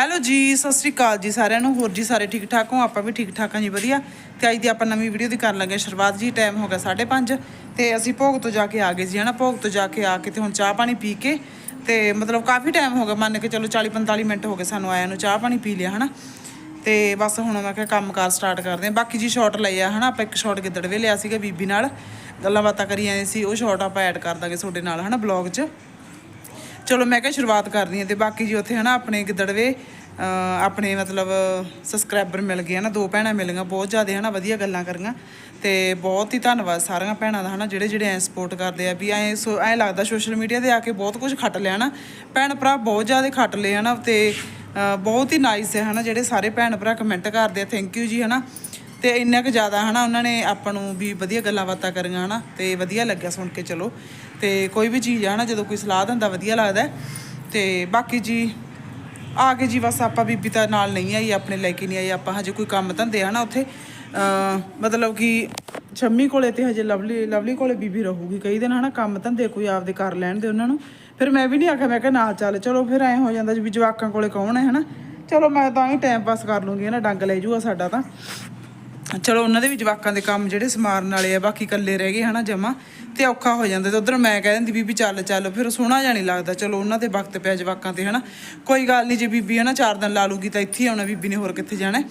Hello ਜੀ, ਸਤਿ ਸ੍ਰੀ ਅਕਾਲ ਜੀ ਸਾਰਿਆਂ ਨੂੰ। ਹੋਰ ਜੀ ਸਾਰੇ ਠੀਕ ਠਾਕ ਹੋ? ਆਪਾਂ ਵੀ ਠੀਕ ਠਾਕ ਹਾਂ ਜੀ, ਵਧੀਆ। ਤੇ ਅੱਜ ਦੀ ਆਪਾਂ ਨਵੀਂ ਵੀਡੀਓ ਦੀ ਕਰਨ ਲੱਗੇ ਸ਼ੁਰੂਆਤ ਜੀ ਟਾਈਮ ਹੋ ਗਿਆ 5:30 ਤੇ ਅਸੀਂ ਭੋਗ ਤੋਂ ਜਾ ਕੇ ਆ ਗਏ ਸੀ ਹਨਾ? ਭੋਗ ਤੋਂ ਜਾ ਕੇ ਆ ਕੇ ਤੇ ਹੁਣ ਚਾਹ ਪਾਣੀ ਪੀ ਕੇ ਤੇ ਮਤਲਬ ਕਾਫੀ ਟਾਈਮ ਹੋ ਗਿਆ। ਮੰਨ ਕੇ ਚਲੋ 40 45 ਮਿੰਟ ਹੋ ਗਏ ਸਾਨੂੰ ਆਇਆ ਨੂੰ ਚਾਹ ਪਾਣੀ ਪੀ ਲਿਆ, ਹਨਾ? ਤੇ ਬਸ ਹੁਣ ਮੈਂ ਕਿਹਾ ਕੰਮਕਾਰ ਸਟਾਰਟ ਕਰਦੇ ਹਾਂ। ਬਾਕੀ ਜੀ ਸ਼ਾਟ ਲਏ ਆ, ਹਨਾ? ਆਪਾਂ ਇੱਕ ਸ਼ਾਟ ਗਿੱਦੜਵੇ ਲਿਆ ਸੀਗਾ ਬੀਬੀ ਨਾਲ। ਗੱਲਾਂ ਬਾਤਾਂ ਕਰੀ ਆਏ ਸੀ, ਉਹ ਸ਼ਾਟ ਆਪਾਂ ਐਡ ਕਰ ਦਾਂਗੇ ਤੁਹਾਡੇ ਨਾਲ, ਹਨਾ ਬਲੌਗ 'ਚ। ਚਲੋ ਮੈਂ ਕਿਹਾ ਸ਼ੁਰੂਆਤ ਕਰਦੀ ਹਾਂ ਤੇ ਬਾਕੀ ਜੀ ਉੱਥੇ ਹਨਾ ਆਪਣੇ ਗਿੱਦੜਵੇ ਆਪਣੇ ਮਤਲਬ ਸਬਸਕ੍ਰਾਈਬਰ ਮਿਲ ਗਏ ਹਨਾ, ਦੋ ਭੈਣਾਂ ਮਿਲੀਆਂ ਬਹੁਤ ਜ਼ਿਆਦਾ ਹਨਾ ਵਧੀਆ ਗੱਲਾਂ ਕਰੀਆਂ ਤੇ ਬਹੁਤ ਹੀ ਧੰਨਵਾਦ ਸਾਰੀਆਂ ਭੈਣਾਂ ਦਾ ਹਨਾ ਜਿਹੜੇ ਜਿਹੜੇ ਐ ਸਪੋਰਟ ਕਰਦੇ ਆ ਵੀ ਐ ਸੋ ਐ ਲੱਗਦਾ ਸੋਸ਼ਲ ਮੀਡੀਆ ਤੇ ਆ ਕੇ ਬਹੁਤ ਕੁਝ ਖੱਟ ਲਿਆ ਨਾ ਭੈਣ ਭਰਾ ਬਹੁਤ ਜ਼ਿਆਦਾ ਖੱਟ ਲਏ ਹਨਾ ਤੇ, ਅਹ ਬਹੁਤ ਹੀ ਨਾਈਸ ਹੈ ਹਨਾ ਜਿਹੜੇ ਸਾਰੇ ਭੈਣ ਭਰਾ ਕਮੈਂਟ ਕਰਦੇ ਆ ਥੈਂਕ ਯੂ ਜੀ ਹਨਾ। ਤੇ ਇੰਨਾ ਕੁ ਜ਼ਿਆਦਾ ਹਨਾ ਉਹਨਾਂ ਨੇ ਆਪਾਂ ਨੂੰ ਵੀ ਵਧੀਆ ਗੱਲਾਂ ਬਾਤਾਂ ਕਰੀਆਂ ਹਨਾ ਤੇ ਵਧੀਆ ਲੱਗਿਆ ਸੁਣ ਕੇ ਚਲੋ। ਤੇ ਕੋਈ ਵੀ ਚੀਜ਼ ਆ ਨਾ, ਜਦੋਂ ਕੋਈ ਸਲਾਹ ਦਿੰਦਾ, ਵਧੀਆ ਲੱਗਦਾ ਹੈ। ਤੇ ਬਾਕੀ ਜੀ, ਆ ਕੇ ਜੀ ਬਸ ਆਪਾਂ ਬੀਬੀ ਤਾਂ ਨਾਲ ਨਹੀਂ ਆਈ, ਆਪਣੇ ਲੈ ਕੇ ਨਹੀਂ ਆਈ। ਆਪਾਂ ਹਜੇ ਕੋਈ ਕੰਮ ਧੰਦੇ ਹਨਾ ਉੱਥੇ। ਮਤਲਬ ਕਿ ਸ਼ੰਮੀ ਕੋਲੇ ਤੇ ਹਜੇ ਲਵਲੀ ਲਵਲੀ ਕੋਲੇ ਬੀਬੀ ਰਹੂਗੀ। ਕਈ ਦਿਨ ਹਨਾ ਕੰਮ ਧੰਦੇ ਕੋਈ ਆਪਦੇ ਕਰ ਲੈਣ ਦੇ ਉਹਨਾਂ ਨੂੰ। ਫਿਰ ਮੈਂ ਵੀ ਨਹੀਂ ਆਖਿਆ, ਮੈਂ ਕਿਹਾ ਨਾਲ ਚੱਲ, ਚਲੋ ਫਿਰ ਐ ਹੋ ਜਾਂਦਾ ਜੀ ਵੀ ਜਵਾਕਾਂ ਕੋਲੇ ਕੌਣ ਹੈ ਹਨਾ? ਚਲੋ ਮੈਂ ਤਾਂ ਹੀ ਟਾਈਮ ਪਾਸ ਕਰ ਲੂੰਗੀ ਹਨਾ, ਡੰਗ ਲੈ ਜੂਗਾ ਸਾਡਾ ਤਾਂ। ਚਲੋ ਉਹਨਾਂ ਦੇ ਵੀ ਜਵਾਕਾਂ ਦੇ ਕੰਮ ਜਿਹੜੇ ਸਮਾਰਨ ਵਾਲੇ ਆ, ਬਾਕੀ ਇਕੱਲੇ ਰਹਿ ਗਏ ਹਨਾ ਜਮਾ, ਤੇ ਔਖਾ ਹੋ ਜਾਂਦਾ ਤੇ ਉਧਰ ਮੈਂ ਕਹਿ ਦਿੰਦੀ ਬੀਬੀ ਚੱਲ ਚੱਲ, ਫਿਰ ਸੋਹਣਾ ਜਾਣੀ ਲੱਗਦਾ। ਚਲੋ ਉਹਨਾਂ ਦੇ ਵਕਤ ਪਿਆ ਜਵਾਕਾਂ ਤੇ ਹਨਾ। ਕੋਈ ਗੱਲ ਨਹੀਂ, ਜੇ ਬੀਬੀ ਹਨਾ ਚਾਰ ਦਿਨ ਲਾ ਲੂਗੀ ਤਾਂ ਇੱਥੇ ਹੀ ਆਉਣਾ, ਬੀਬੀ ਨੇ ਹੋਰ ਕਿੱਥੇ ਜਾਣਾ। ਹੈ।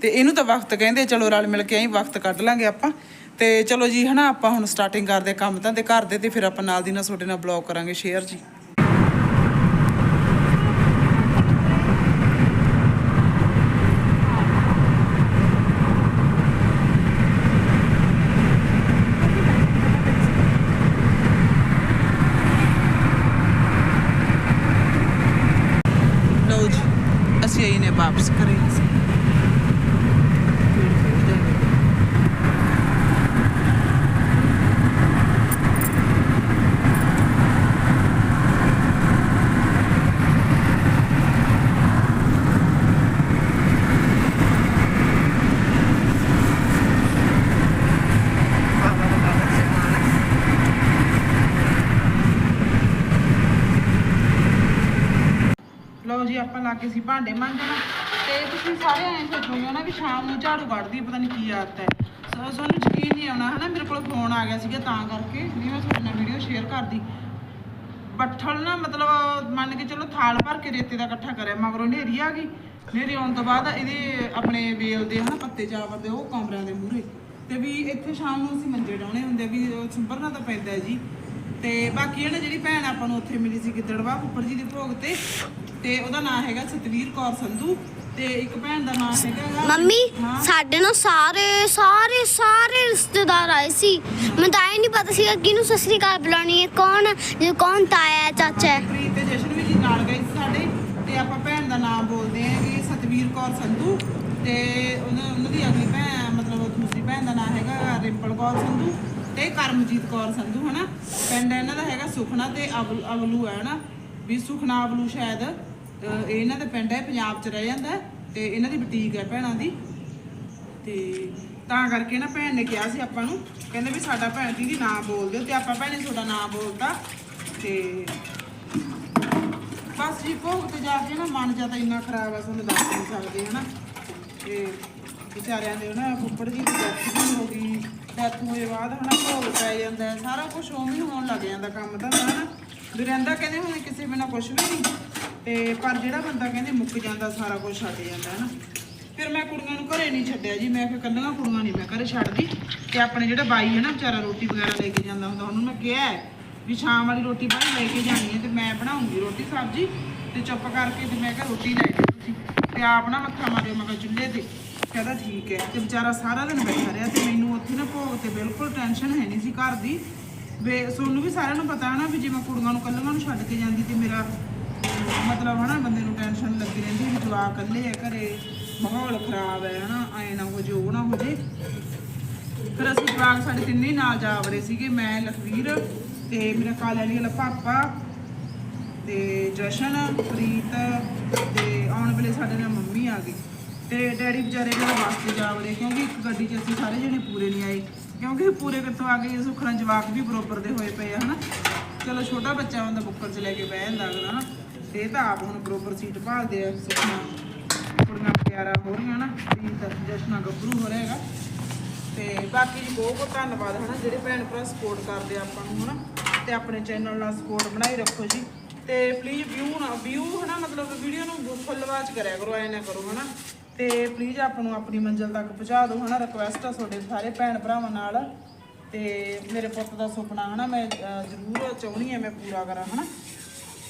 ਤੇ ਇਹਨੂੰ ਤਾਂ ਵਕਤ ਕਹਿੰਦੇ ਚਲੋ ਰਲ ਮਿਲ ਕੇ ਐਂ ਵਕਤ ਕੱਢ ਲਾਂਗੇ ਆਪਾਂ। ਤੇ ਚਲੋ ਜੀ ਹਨਾ, ਆਪਾਂ ਹੁਣ ਸਟਾਰਟਿੰਗ ਕਰਦੇ ਹਾਂ ਕੰਮ ਤਾਂ, ਤੇ ਘਰ ਦੇ ਤੇ ਫਿਰ ਆਪਾਂ ਨਾਲ ਦੀ ਨਾਲ ਤੁਹਾਡੇ ਨਾਲ ਬਲੌਗ ਕਰਾਂਗੇ ਸ਼ੇਅਰ ਜੀ ਲਓ ਜੀ ਅਸੀਂ ਆਈ ਨੇ ਵਾਪਸ ਕਰੇ ਲਓ ਜੀ ਆਪਾਂ ਲਾ ਕੇ ਸੀ ਭਾਂਡੇ ਮਾਂਜਣ ਤੇ ਤੁਸੀਂ ਸਾਰੇ ਐਂ ਸੋਚੋਗੇ ਨਾ ਵੀ ਸ਼ਾਮ ਨੂੰ ਝਾੜੂ ਕੱਢਦੀ ਪਤਾ ਨਹੀਂ ਕੀ ਆਦਤ ਹੈ। ਸੋ ਸਾਨੂੰ ਯਕੀਨ ਨਹੀਂ ਆਉਣਾ ਹਨਾ, ਮੇਰੇ ਕੋਲ ਫੋਨ ਆ ਗਿਆ ਸੀਗਾ ਤਾਂ ਕਰਕੇ ਵੀ ਮੈਂ ਤੁਹਾਡੇ ਨਾਲ ਵੀਡੀਓ ਸ਼ੇਅਰ ਕਰਦੀ। ਬੱਠਲ ਨਾ ਮਤਲਬ ਮੰਨ ਕੇ ਚਲੋ ਥਾਲ ਭਰ ਕੇ ਰੇਤੇ ਦਾ ਇਕੱਠਾ ਕਰਿਆ, ਮਗਰੋਂ ਨੇਰੀ ਆ ਗਈ। ਨੇਰੀ ਆਉਣ ਤੋਂ ਬਾਅਦ ਇਹਦੇ ਆਪਣੇ ਵੇਲ ਦੇ ਹਨਾ ਪੱਤੇ ਚਾਵਰ ਦੇ ਉਹ ਕਮਰਿਆਂ ਦੇ ਮੂਹਰੇ। ਤੇ ਵੀ ਇੱਥੇ ਸ਼ਾਮ ਨੂੰ ਅਸੀਂ ਮੰਜੇ ਡਾਉਣੇ ਹੁੰਦੇ ਵੀ ਸੁੰਬਰਨਾ ਤਾਂ ਪੈਂਦਾ ਜੀ। ਤੇ ਬਾਕੀ ਨਾ ਜਿਹੜੀ ਭੈਣ ਆਪਾਂ ਨੂੰ ਉੱਥੇ ਮਿਲੀ ਸੀ ਗਿੱਦੜਵਾ ਉੱਪਰ ਜੀ ਦੇ ਭੋਗ ਤੇ ਤੇ ਉਹਦਾ ਨਾਮ ਹੈਗਾ ਸਤਵੀਰ ਕੌਰ ਸੰਧੂ ਤੇ ਇੱਕ ਭੈਣ ਦਾ ਨਾਮ ਹੈਗਾ ਮੰਮੀ ਹਾਂ। ਸਾਡੇ ਨਾਲ ਸਾਰੇ ਸਾਰੇ ਸਾਰੇ ਰਿਸ਼ਤੇਦਾਰ ਆਏ ਸੀ। ਮੈਨੂੰ ਤਾਂ ਇਹ ਨਹੀਂ ਪਤਾ ਸੀਗਾ ਕਿਹਨੂੰ ਸਤਿ ਸ੍ਰੀ ਅਕਾਲ ਬੁਲਾਉਣੀ ਹੈ ਕੌਣ ਜੇ ਕੌਣ ਤਾਇਆ ਹੈ ਚਾਚਾ ਹੈ। ਪ੍ਰੀਤ ਤੇ ਜਸ਼ਨ ਵੀ ਜੀ ਨਾਲ ਗਏ ਸੀ ਸਾਡੇ ਤੇ ਆਪਾਂ ਭੈਣ ਦਾ ਨਾਮ ਬੋਲਦੇ ਆਂ ਕਿ ਸਤਵੀਰ ਕੌਰ ਸੰਧੂ ਤੇ ਉਹਨਾਂ ਉਹਨਾਂ ਦੀ ਅਗਲੀ ਭੈਣ ਮਤਲਬ ਦੂਸਰੀ ਭੈਣ ਦਾ ਨਾਮ ਹੈਗਾ ਰਿੰਪਲ ਕੌਰ ਸੰਧੂ ਤੇ ਕਰਮਜੀਤ ਕੌਰ ਸੰਧੂ, ਹਨਾ? ਪਿੰਡ ਇਹਨਾਂ ਦਾ ਹੈਗਾ ਸੁਖਨਾ ਤੇ ਅਵਲ- ਅਵਲੂ ਹੈ ਹਨਾ? ਵੀ ਸੁਖਨਾ, ਅਵਲੂ ਸ਼ਾਇਦ, ਅਹ, ਇਹ ਇਹਨਾਂ ਦਾ ਪਿੰਡ ਹੈ, ਪੰਜਾਬ 'ਚ ਰਹਿ ਜਾਂਦਾ ਹੈ ਤੇ ਇਹਨਾਂ ਦੀ ਬੁਟੀਕ ਹੈ ਭੈਣਾਂ ਦੀ। ਤੇ ਤਾਂ ਕਰਕੇ ਨਾ ਭੈਣ ਨੇ ਕਿਹਾ ਸੀ ਆਪਾਂ ਨੂੰ, ਕਹਿੰਦੇ ਵੀ ਸਾਡਾ ਭੈਣ ਦੀਦੀ ਨਾ ਬੋਲ ਦਿਓ, ਤੇ ਆਪਾਂ ਭੈਣੇ ਤੁਹਾਡਾ ਨਾਂ ਬੋਲਤਾ। ਤੇ ਬਸ ਜੀ, ਭੋਗ ਤੇ ਜਾ ਕੇ ਨਾ ਮਨ ਜ਼ਿਆਦਾ ਇੰਨਾ ਖਰਾਬ ਆ, ਤੁਹਾਨੂੰ ਦੱਸ ਨਹੀਂ ਸਕਦੇ, ਹਨਾ? ਤੇ ਵਿਚਾਰਿਆਂ ਦੇ ਨਾ ਫੁੱਫੜ ਜੀ ਦੀ ਡੈਥ ਵੀ ਹੋ ਗਈ ਡੈਥ ਹੋਏ ਬਾਅਦ ਹਨਾ ਭੋਗ ਪੈ ਜਾਂਦਾ ਹੈ, ਸਾਰਾ ਕੁਝ ਉਵੇਂ ਹੀ ਹੋਣ ਲੱਗ ਜਾਂਦਾ ਕੰਮ ਤਾਂ ਹਨਾ। ਵੀ ਰਹਿੰਦਾ ਕਹਿੰਦੇ ਹੁਣ ਕਿਸੇ ਬਿਨਾ ਕੁਝ ਵੀ ਨਹੀਂ ਤੇ ਪਰ ਜਿਹੜਾ ਬੰਦਾ ਕਹਿੰਦੇ ਮੁੱਕ ਜਾਂਦਾ ਸਾਰਾ ਕੁਝ ਛੱਡ ਜਾਂਦਾ ਹਨਾ। ਫਿਰ ਮੈਂ ਕੁੜੀਆਂ ਨੂੰ ਘਰੇ ਨਹੀਂ ਛੱਡਿਆ ਜੀ ਮੈਂ ਫਿਰ ਕੱਲੀਆਂ ਕੁੜੀਆਂ ਨਹੀਂ ਮੈਂ ਘਰੇ ਛੱਡਦੀ ਤੇ ਆਪਣੇ ਜਿਹੜਾ ਬਾਈ ਹੈ ਨਾ ਵਿਚਾਰਾ ਰੋਟੀ ਵਗੈਰਾ ਲੈ ਕੇ ਜਾਂਦਾ ਹੁੰਦਾ ਉਹਨੂੰ ਮੈਂ ਕਿਹਾ ਹੈ ਵੀ ਸ਼ਾਮ ਵਾਲੀ ਰੋਟੀ ਬਾਈ ਲੈ ਕੇ ਜਾਣੀ ਹੈ ਤੇ ਮੈਂ ਬਣਾਉਂਗੀ ਰੋਟੀ ਸਬਜ਼ੀ ਤੇ ਚੁੱਪ ਕਰਕੇ ਤੇ ਮੈਂ ਕਿਹਾ ਰੋਟੀ ਲੈ ਜਾਓ ਤੁਸੀਂ ਤੇ ਆਪ ਨਾ ਮੱਥਾ ਮਾਰਿਓ ਮੈਂ ਕਿਹਾ ਚੁੱਲ੍ਹੇ ਤੇ। ਕਹਿੰਦਾ ਠੀਕ ਹੈ ਤੇ ਵਿਚਾਰਾ ਸਾਰਾ ਦਿਨ ਬੈਠਾ ਰਿਹਾ ਤੇ ਮੈਨੂੰ ਉੱਥੇ ਨਾ ਭੋਗ ਤੇ ਬਿਲਕੁਲ ਟੈਨਸ਼ਨ ਹੈ ਨਹੀਂ ਸੀ ਘਰ ਦੀ। ਵੇ ਤੁਹਾਨੂੰ ਵੀ ਸਾਰਿਆਂ ਨੂੰ ਪਤਾ ਹੈ ਨਾ ਵੀ ਜੇ ਮੈਂ ਕੁੜੀਆਂ ਨੂੰ ਕੱਲੀਆਂ ਨੂੰ ਛੱਡ ਕੇ ਜਾਂਦੀ ਤੇ ਮੇਰਾ ਅਮ, ਮਤਲਬ ਹਨਾ ਬੰਦੇ ਨੂੰ ਟੈਨਸ਼ਨ ਲੱਗੀ ਰਹਿੰਦੀ ਵੀ ਜਵਾਕ ਇਕੱਲੇ ਆ ਘਰੇ ਮਾਹੌਲ ਖਰਾਬ ਹੈ ਹਨਾ ਐ ਨਾ ਹੋ ਜੇ ਉਹ ਨਾ ਹੋ ਜੇ। ਫਿਰ ਅਸੀਂ ਜਵਾਕ ਸਾਡੇ ਤਿੰਨੇ ਨਾਲ ਜਾ ਵੜੇ ਸੀਗੇ ਮੈਂ ਲਖਵੀਰ ਤੇ ਮੇਰਾ ਕਾਲੇ ਵਾਲੀ ਵਾਲਾ ਪਾਪਾ ਤੇ ਜਸ਼ਨ ਪ੍ਰੀਤ ਤੇ ਆਉਣ ਵੇਲੇ ਸਾਡੇ ਨਾਲ ਮੰਮੀ ਆ ਗਈ। ਤੇ ਡੈਡੀ ਵਿਚਾਰੇ ਜਿਹੜਾ ਵਾਸਤੇ ਜਾ ਵੜੇ, ਕਿਉਂਕਿ ਇੱਕ ਗੱਡੀ 'ਚ ਅਸੀਂ ਸਾਰੇ ਜਣੇ ਪੂਰੇ ਨਹੀਂ ਆਏ। ਕਿਉਂਕਿ ਪੂਰੇ ਕਿੱਥੋਂ ਆ ਗਏ ਸੁਖਣਾ ਜਵਾਕ ਵੀ ਬਰੋਬਰ ਦੇ ਹੋਏ ਪਏ ਆ, ਹਨਾ। ਚਲੋ ਛੋਟਾ ਬੱਚਾ ਹੁੰਦਾ, ਬੁੱਕਰ 'ਚ ਲੈ ਕੇ ਬਹਿ ਜਾਂਦਾ ਅਗਲਾ, ਹਨਾ। ਤੇ ਇਹ ਤਾਂ ਆਪ ਹੁਣ ਬਰੋਬਰ ਸੀਟ ਭਾਲਦੇ ਆ, ਸੁਖਨਾ। ਕੁੜੀਆਂ ਪਿਆਰਾ ਹੋ ਰਹੀਆਂ ਨਾ ਪ੍ਰੀਤ ਜਸ਼ਨਾ ਗੱਭਰੂ ਹੋ ਰਿਹਾ ਹੈਗਾ। ਤੇ ਬਾਕੀ ਜੀ ਬਹੁਤ ਬਹੁਤ ਧੰਨਵਾਦ, ਹਨਾ। ਜਿਹੜੇ ਭੈਣ ਭਰਾ ਸਪੋਰਟ ਕਰਦੇ ਆ ਆਪਾਂ ਨੂੰ, ਹਨਾ। ਤੇ ਆਪਣੇ ਚੈਨਲ ਨਾਲ ਸਪੋਰਟ ਬਣਾਈ ਰੱਖੋ ਜੀ। ਤੇ ਪਲੀਜ਼ ਵਿਊ ਨਾ ਵਿਊ ਹਨਾ, ਮਤਲਬ ਵੀਡੀਓ ਨੂੰ ਫੁੱਲ ਵਾਚ ਕਰਿਆ ਕਰੋ, ਐ ਨਾ ਕਰੋ, ਹਨਾ। ਤੇ ਪਲੀਜ਼ ਆਪ ਨੂੰ ਆਪਣੀ ਮੰਜ਼ਿਲ ਤੱਕ ਪਹੁੰਚਾ ਦਿਓ, ਹਨਾ ਰਿਕੁਐਸਟ ਆ ਤੁਹਾਡੇ ਸਾਰੇ ਭੈਣ ਭਰਾਵਾਂ ਨਾਲ। ਤੇ ਮੇਰੇ ਪੁੱਤ ਦਾ ਸੁਪਨਾ, ਹਨਾ, ਮੈਂ ਜ਼ਰੂਰ ਚਾਹੁੰਦੀ ਆ ਮੈਂ ਪੂਰਾ ਕਰਾਂ, ਹਨਾ।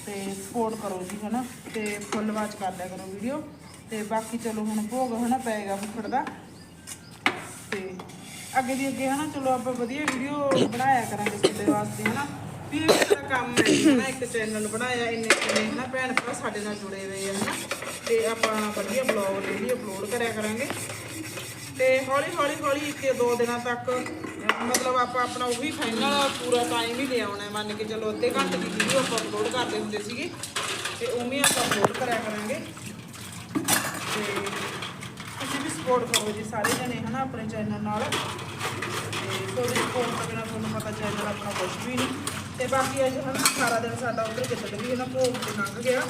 ਤੇ ਸਪੋਰਟ ਕਰੋ ਜੀ, ਹਨਾ, ਤੇ ਫੁੱਲ ਵਾਚ ਕਰ ਲਿਆ ਕਰੋ ਵੀਡੀਓ ਤੇ ਬਾਕੀ ਚਲੋ ਹੁਣ ਭੋਗ, ਹਨਾ, ਪਏਗਾ ਫੁੱਫੜ ਦਾ। ਤੇ ਅੱਗੇ ਦੀ ਅੱਗੇ, ਹਨਾ, ਚਲੋ ਆਪਾਂ ਵਧੀਆ ਵੀਡੀਓ ਬਣਾਇਆ ਕਰਾਂਗੇ ਤੁਹਾਡੇ ਵਾਸਤੇ, ਹਨਾ। ਵੀ ਇਹ ਮੇਰਾ ਕੰਮ ਹੈ ਨਾ ਇੱਕ ਚੈਨਲ ਬਣਾਇਆ, ਇੰਨੇ ਇੰਨੇ ਹਨਾ ਭੈਣ ਭਰਾ ਸਾਡੇ ਨਾਲ ਜੁੜੇ ਹੋਏ ਆ ਹਨਾ ਤੇ ਆਪਾਂ ਵਧੀਆ ਬਲੌਗ ਡੇਲੀ ਅਪਲੋਡ ਕਰਿਆ ਕਰਾਂਗੇ। ਤੇ ਹੌਲੀ ਹੌਲੀ ਹੌਲੀ ਇੱਕ ਦੋ ਦਿਨਾਂ ਤੱਕ, ਮਤਲਬ ਆਪਾਂ ਆਪਣਾ ਉਹੀ ਫਾਈਨਲ ਪੂਰਾ ਟਾਈਮ ਹੀ ਲਿਆਉਣਾ ਹੈ। ਮੰਨ ਕੇ ਚਲੋ ਅੱਧੇ ਘੰਟੇ ਦੀ ਵੀਡੀਓ ਆਪਾਂ ਅਪਲੋਡ ਕਰਦੇ ਹੁੰਦੇ ਸੀਗੇ। ਤੇ ਉਵੇਂ ਹੀ ਆਪਾਂ ਅਪਲੋਡ ਕਰਿਆ ਕਰਾਂਗੇ। ਤੇ ਤੁਸੀਂ ਵੀ ਸਪੋਰਟ ਕਰੋ ਜੀ ਸਾਰੇ ਜਣੇ, ਹਨਾ, ਆਪਣੇ ਚੈਨਲ ਨਾਲ। ਤੇ ਤੁਹਾਡੀ ਸਪੋਰਟ ਤੋਂ ਬਿਨਾਂ ਤੁਹਾਨੂੰ ਪਤਾ ਚੈਨਲ ਆਪਣਾ ਕੁਝ ਵੀ ਨਹੀਂ। ਤੇ ਬਾਕੀ ਅੱਜ ਹਨਾ ਸਾਰਾ ਦਿਨ ਸਾਡਾ ਉੱਧਰ ਕਿੱਦਾਂ ਵੀ ਹਨਾ ਭੋਗ ਤੇ ਲੰਘ ਗਿਆ।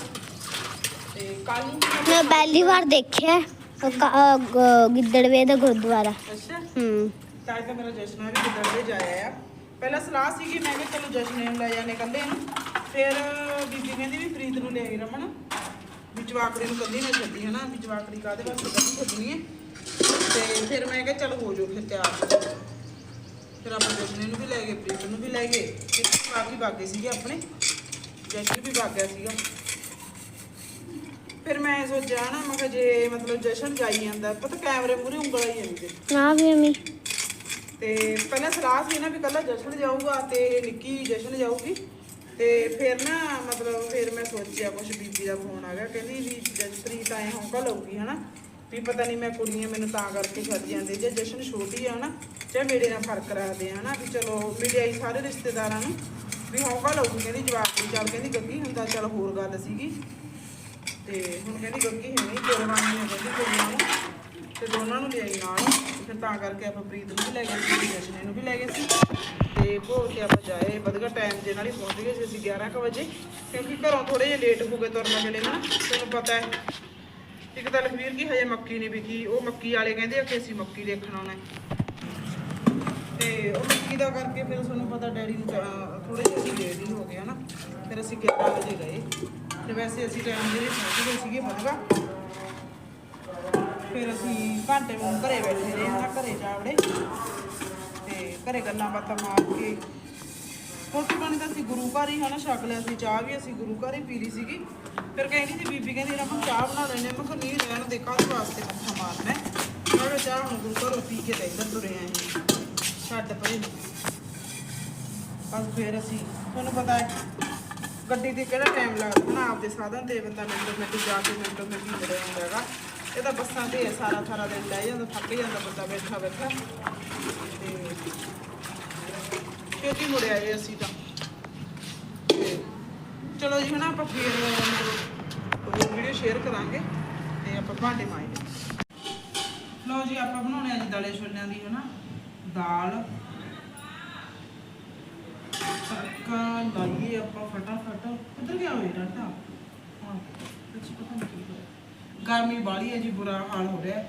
ਤੇ ਕੱਲ ਨੂੰ ਮੈਂ ਪਹਿਲੀ ਵਾਰ ਦੇਖਿਆ ਕ- ਗ- ਗਿੱਦੜਵੇ ਦਾ ਗੁਰਦੁਆਰਾ। ਅੱਛਾ। ਹੂੰ। ਤਾਂ ਅੱਜ ਤਾਂ ਮੇਰਾ ਜਸ਼ਨ ਵੀ ਕਿੱਦਾਂ ਜਾਇਆ ਆ। ਪਹਿਲਾਂ ਸਲਾਹ ਸੀਗੀ ਮੈਂ ਕਿਹਾ ਚਲੋ ਜਸ਼ਨ ਨੂੰ ਲੈ ਜਾਣੇ ਕੱਲੇ ਨੂੰ। ਫਿਰ ਬੀਬੀ ਕਹਿੰਦੀ ਵੀ ਪ੍ਰੀਤ ਨੂੰ ਲੈ ਆਈ ਰਮਨ। ਵੀ ਜਵਾਕੜੀ ਨੂੰ ਕੱਲੀ ਨਾ ਛੱਡੀ ਹਨਾ? ਵੀ ਜਵਾਕੜੀ ਕਾਹਦੇ ਵਾਸਤੇ ਕੱਲੀ ਛੱਡਣੀ ਹੈ। ਤੇ ਫਿਰ ਮੈਂ ਕਿਹਾ ਚਲ ਹੋ ਜਾਓ ਫਿਰ ਤਿਆਰ। ਫਿਰ ਆਪਾਂ ਜਸ਼ਨ ਨੂੰ ਵੀ ਲੈ ਗਏ ਪ੍ਰੀਤ ਨੂੰ ਵੀ ਲੈ ਗਏ ਤੇ ਬਾਕੀ ਬਾਗੇ ਸੀਗੇ ਆਪਣੇ ਜਸ਼ਨ ਵੀ ਬਾਗਿਆ ਸੀਗਾ। ਫਿਰ ਮੈਂ ਸੋਚਿਆ ਨਾ ਮੈਂ ਕਿਹਾ ਜੇ ਮਤਲਬ ਜਸ਼ਨ ਜਾਈ ਜਾਂਦਾ ਪਤਾ ਕੈਮਰੇ ਮੂਰੇ ਉਂਗਲ ਆਈ ਜਾਂਦੀ ਨਾ ਵੀ ਅਮੀ ਤੇ ਪਹਿਲਾਂ ਸਲਾਹ ਸੀ ਨਾ ਵੀ ਕੱਲਾ ਜਸ਼ਨ ਜਾਊਗਾ ਤੇ ਨਿੱਕੀ ਜਸ਼ਨ ਜਾਊਗੀ। ਤੇ ਫਿਰ ਨਾ ਮਤਲਬ ਫਿਰ ਮੈਂ ਸੋਚਿਆ ਕੁਛ ਬੀਬੀ ਦਾ ਫੋਨ ਆ ਗਿਆ ਕਹਿੰਦੀ ਵੀ ਜਸਪ੍ਰੀਤ ਆਏ ਹੌਂਕਾ ਲਊਗੀ ਹਨਾ? ਵੀ ਪਤਾ ਨਹੀਂ ਮੈਂ ਕੁੜੀਆਂ ਮੈਨੂੰ ਤਾਂ ਕਰਕੇ ਛੱਡ ਜਾਂਦੇ। ਜੇ ਜਸ਼ਨ ਛੋਟੀ ਆ ਨਾ, ਚਾਹੇ ਮੇਰੇ ਨਾਲ ਫ਼ਰਕ ਰੱਖਦੇ ਆ ਨਾ, ਵੀ ਚਲੋ ਮੇਰੇ ਆਈ ਸਾਰੇ ਰਿਸ਼ਤੇਦਾਰਾਂ ਨੂੰ, ਵੀ ਹੌਂਕਾ ਲਊਗੀ। ਕਹਿੰਦੀ ਜਵਾਬ ਨਹੀਂ ਚੱਲ, ਕਹਿੰਦੀ ਗੱਗੀ ਹੁੰਦਾ, ਚੱਲ ਹੋਰ ਗੱਲ ਸੀਗੀ। ਤੇ ਹੁਣ ਕਹਿੰਦੀ ਗੱਗੀ ਹੈ ਨਹੀਂ ਤੇਰੇ ਵਾਂਗ ਕਹਿੰਦੀ ਕੁੜੀਆਂ ਨੂੰ, ਤੇ ਦੋਨਾਂ ਨੂੰ ਲਿਆਈ ਨਾਲ। ਤੇ ਫਿਰ ਤਾਂ ਕਰਕੇ ਆਪਾਂ ਪ੍ਰੀਤ ਨੂੰ ਵੀ ਲੈ ਗਏ ਸੀ, ਜਸ਼ਨ ਨੂੰ ਵੀ ਲੈ ਗਏ ਸੀ। ਤੇ ਭੋਗ ਤੇ ਆਪਾਂ ਜਾਏ, ਵਧੀਆ ਟਾਈਮ ਦੇ ਨਾਲ ਹੀ ਪਹੁੰਚ ਗਏ ਸੀ ਅਸੀਂ 11 ਕੁ ਵਜੇ। ਕਿਉਂਕਿ ਘਰੋਂ ਥੋੜੇ ਜਿਹਾ ਲੇਟ ਹੋ ਗਏ ਤੁਰਨ ਵੇਲੇ ਨਾ, ਤੁਹਾਨੂੰ ਪਤਾ ਹੈ। ਇੱਕ ਤਾਂ ਲਖਵੀਰ ਕੀ ਹਜੇ ਮੱਕੀ ਨਹੀਂ ਵਿਕੀ, ਉਹ ਮੱਕੀ ਵਾਲੇ ਕਹਿੰਦੇ ਆ ਕਿ ਅਸੀਂ ਮੱਕੀ ਦੇਖਣ ਆਉਣਾ ਹੈ। ਤੇ ਉਹ ਮੱਕੀ ਦਾ ਕਰਕੇ ਫਿਰ ਤੁਹਾਨੂੰ ਪਤਾ ਡੈਡੀ ਨੂੰ ਥੋੜੇ ਜਿਹੇ ਅਸੀਂ ਲੇਟ ਹੀ ਹੋ ਗਏ ਹਨਾ ਫਿਰ ਅਸੀਂ 11 ਵਜੇ ਗਏ। ਤੇ ਵੈਸੇ ਅਸੀਂ ਟਾਈਮ ਦੇ ਪਹੁੰਚ ਗਏ ਸੀਗੇ ਵਧੀਆ ਫਿਰ ਅਸੀਂ ਘੰਟੇ ਨੂੰ ਘਰੇ ਬੈਠੇ ਰਹੇ ਹਨਾ ਘਰੇ ਜਾ ਵੜੇ। ਤੇ ਘਰੇ ਗੱਲਾਂ ਬਾਤਾਂ ਮਾਰ ਕੇ ਰੋਟੀ ਪਾਣੀ ਤਾਂ ਅਸੀਂ ਗੁਰੂ ਘਰ ਹੀ ਹਨਾ, ਛਕ ਲਿਆ ਸੀ, ਚਾਹ ਵੀ ਅਸੀਂ ਗੁਰੂ ਘਰ ਹੀ ਪੀ ਲਈ ਸੀਗੀ। ਫਿਰ ਕਹਿੰਦੀ ਸੀ ਬੀਬੀ, ਕਹਿੰਦੀ ਰਮਨ ਚਾਹ ਬਣਾ ਲੈਣੇ ਮੈਂ ਕਿਹਾ ਨਹੀਂ, ਰਹਿਣ ਦੇ, ਕਾਹਦੇ ਵਾਸਤੇ ਮੱਥਾ ਮਾਰਨਾ ਮੈਂ ਕਿਹਾ ਚਾਹ ਹੁਣ ਗੁਰੂ ਘਰੋਂ ਪੀ ਕੇ ਤਾਂ ਇੱਧਰ ਤੁਰੇ ਆਏ ਛੱਡ ਪਰੇ ਬਸ ਫਿਰ ਅਸੀਂ, ਤੁਹਾਨੂੰ ਪਤਾ ਹੈ, ਗੱਡੀ ਤੇ ਕਿਹੜਾ ਟਾਈਮ ਲੱਗਦਾ? ਨਾ ਆਪਦੇ ਸਾਧਨ ਤੇ ਬੰਦਾ ਮਿੰਟੋ ਮਿੰਟ ਜਾ ਕੇ ਮਿੰਟੋ ਮਿੰਟ ਹੀ ਮੁੜਿਆ ਹੁੰਦਾ ਹੈਗਾ। ਇਹ ਤਾਂ ਬੱਸਾਂ ਤੇ ਸਾਰਾ ਸਾਰਾ ਦਿਨ ਲੈ ਜਾਂਦਾ, ਥੱਕ ਜਾਂਦਾ ਬੰਦਾ ਬੈਠਾ ਬੈਠਾ ਤੇ ਛੇਤੀ ਮੁੜਿਆ ਜੇ ਅਸੀਂ ਤਾਂ। ਤੇ ਚਲੋ ਜੀ ਹਨਾ, ਆਪਾਂ ਫੇਰ, ਮਤਲਬ ਵੀਡੀਓ ਸ਼ੇਅਰ ਕਰਾਂਗੇ ਤੇ ਆਪਾਂ ਭਾਂਡੇ ਮਾਂਜਦੇ ਲਓ ਜੀ, ਆਪਾਂ ਬਣਾਉਣੇ ਅੱਜ ਦਲੇ ਛੋਲਿਆਂ ਦੀ ਹਨਾ। ਦਾਲ, ਤੜਕਾ ਲਾਈਏ ਆਪਾਂ ਫਟਾਫਟ। ਕਿੱਧਰ ਗਿਆ ਹੋਏ ਡਾਟਾ ਹਾਂ ਕੁਛ ਪਤਾ ਨਹੀਂ ਕੀ ਹੋਇਆ। ਗਰਮੀ ਬਾਲੀ ਹੈ ਜੀ, ਬੁਰਾ ਹਾਲ ਹੋ ਰਿਹਾ।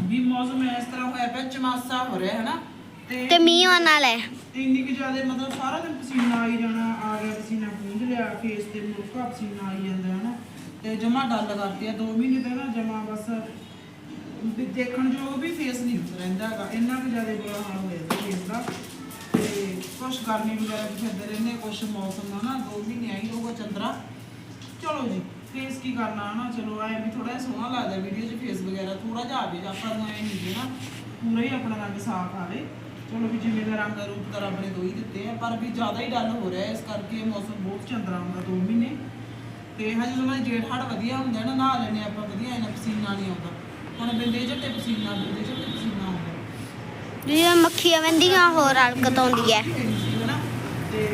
ਵੀ ਮੌਸਮ ਇਸ ਤਰ੍ਹਾਂ ਹੋਇਆ ਪਿਆ, ਚਮਾਸਾ ਹੋ ਰਿਹਾ ਹੈ ਨਾ ਤੇ ਮੀਂਹ ਆਉਣ ਵਾਲਾ ਹੈ। ਇੰਨੀ ਕਿ ਜ਼ਿਆਦਾ ਮਤਲਬ ਸਾਰਾ ਦਿਨ ਪਸੀਨਾ ਆਈ ਜਾਣਾ, ਆ ਗਿਆ ਪਸੀਨਾ ਪੂੰਝ ਲਿਆ ਫੇਸ ਤੇ ਮੁੱਕਾ ਪਸੀਨਾ ਆਈ ਜਾਂਦਾ ਹੈ ਨਾ ਤੇ ਜਮਾ ਡੱਲ ਕਰਤੇ ਆ 2 ਮਹੀਨੇ ਤਾਂ ਨਾ ਜਮਾ ਬਸ ਵੀ ਦੇਖਣ ਜੋ ਵੀ ਫੇਸ ਨਹੀਂ ਰਹਿੰਦਾ ਹੈਗਾ। ਇੰਨਾ ਕਿ ਜ਼ਿਆਦਾ ਬੁਰਾ ਹਾਲ ਹੋ ਜਾਂਦਾ ਫੇਸ ਦਾ। ਤੇ ਕੁਛ ਗਰਮੀ ਵਗੈਰਾ ਵੀ ਫਿਰਦੇ ਰਹਿੰਦੇ, ਕੁਛ ਮੌਸਮ ਦਾ ਨਾ 2 ਮਹੀਨੇ ਆਈ ਰਹੂਗਾ ਚੰਦਰਾ। ਚਲੋ ਜੀ ਫੇਸ ਕੀ ਕਰਨਾ, ਹਨਾ। ਚਲੋ, ਐ ਵੀ ਥੋੜਾ ਸੋਹਣਾ ਲੱਗਦਾ ਵੀਡੀਓ 'ਚ ਫੇਸ ਵਗੈਰਾ ਥੋੜਾ ਜਿਹਾ ਆਵੇ ਆਪਾਂ ਨੂੰ ਐ ਨਹੀਂ ਨਾ ਪੂਰਾ ਹੀ ਆਪਣਾ ਰੰਗ ਸਾਫ਼ ਆਵੇ। ਚਲੋ ਵੀ ਜਿਵੇਂ ਦਾ ਰੰਗ ਰੂਪ ਤਾਂ ਰੱਬ ਨੇ ਦੋ ਹੀ ਦਿੱਤੇ ਆ ਪਰ ਵੀ ਜ਼ਿਆਦਾ ਹੀ ਡਲ ਹੋ ਰਿਹਾ ਹੈ, ਇਸ ਕਰਕੇ ਮੌਸਮ ਬਹੁਤ ਚੰਦਰਾ ਹੁੰਦਾ 2 ਮਹੀਨੇ। ਤੇ ਹਜੇ ਜਦੋਂ ਮੈਂ ਜੇਠ ਹੜ ਵਧੀਆ ਹੁੰਦਾ ਨਾ ਨਹਾ ਲੈਣੇ ਆਪਾਂ ਵਧੀਆ ਇਹਨਾਂ ਪਸੀਨਾ ਨਹੀਂ ਆਉਂਦਾ। ਹੁਣ ਬਿੰਦੇ ਝੱਟੇ ਪਸੀਨਾ ਬਿੰਦੇ ਝੱਟੇ ਪਸੀਨਾ ਆਉਂਦਾ। ਜਿਵੇਂ ਮੱਖੀਆਂ ਵੰਦੀਆਂ ਹੋਰ ਹਰਕਤ ਆਉਂਦੀ ਹੈ। ਹਨਾ ਤੇ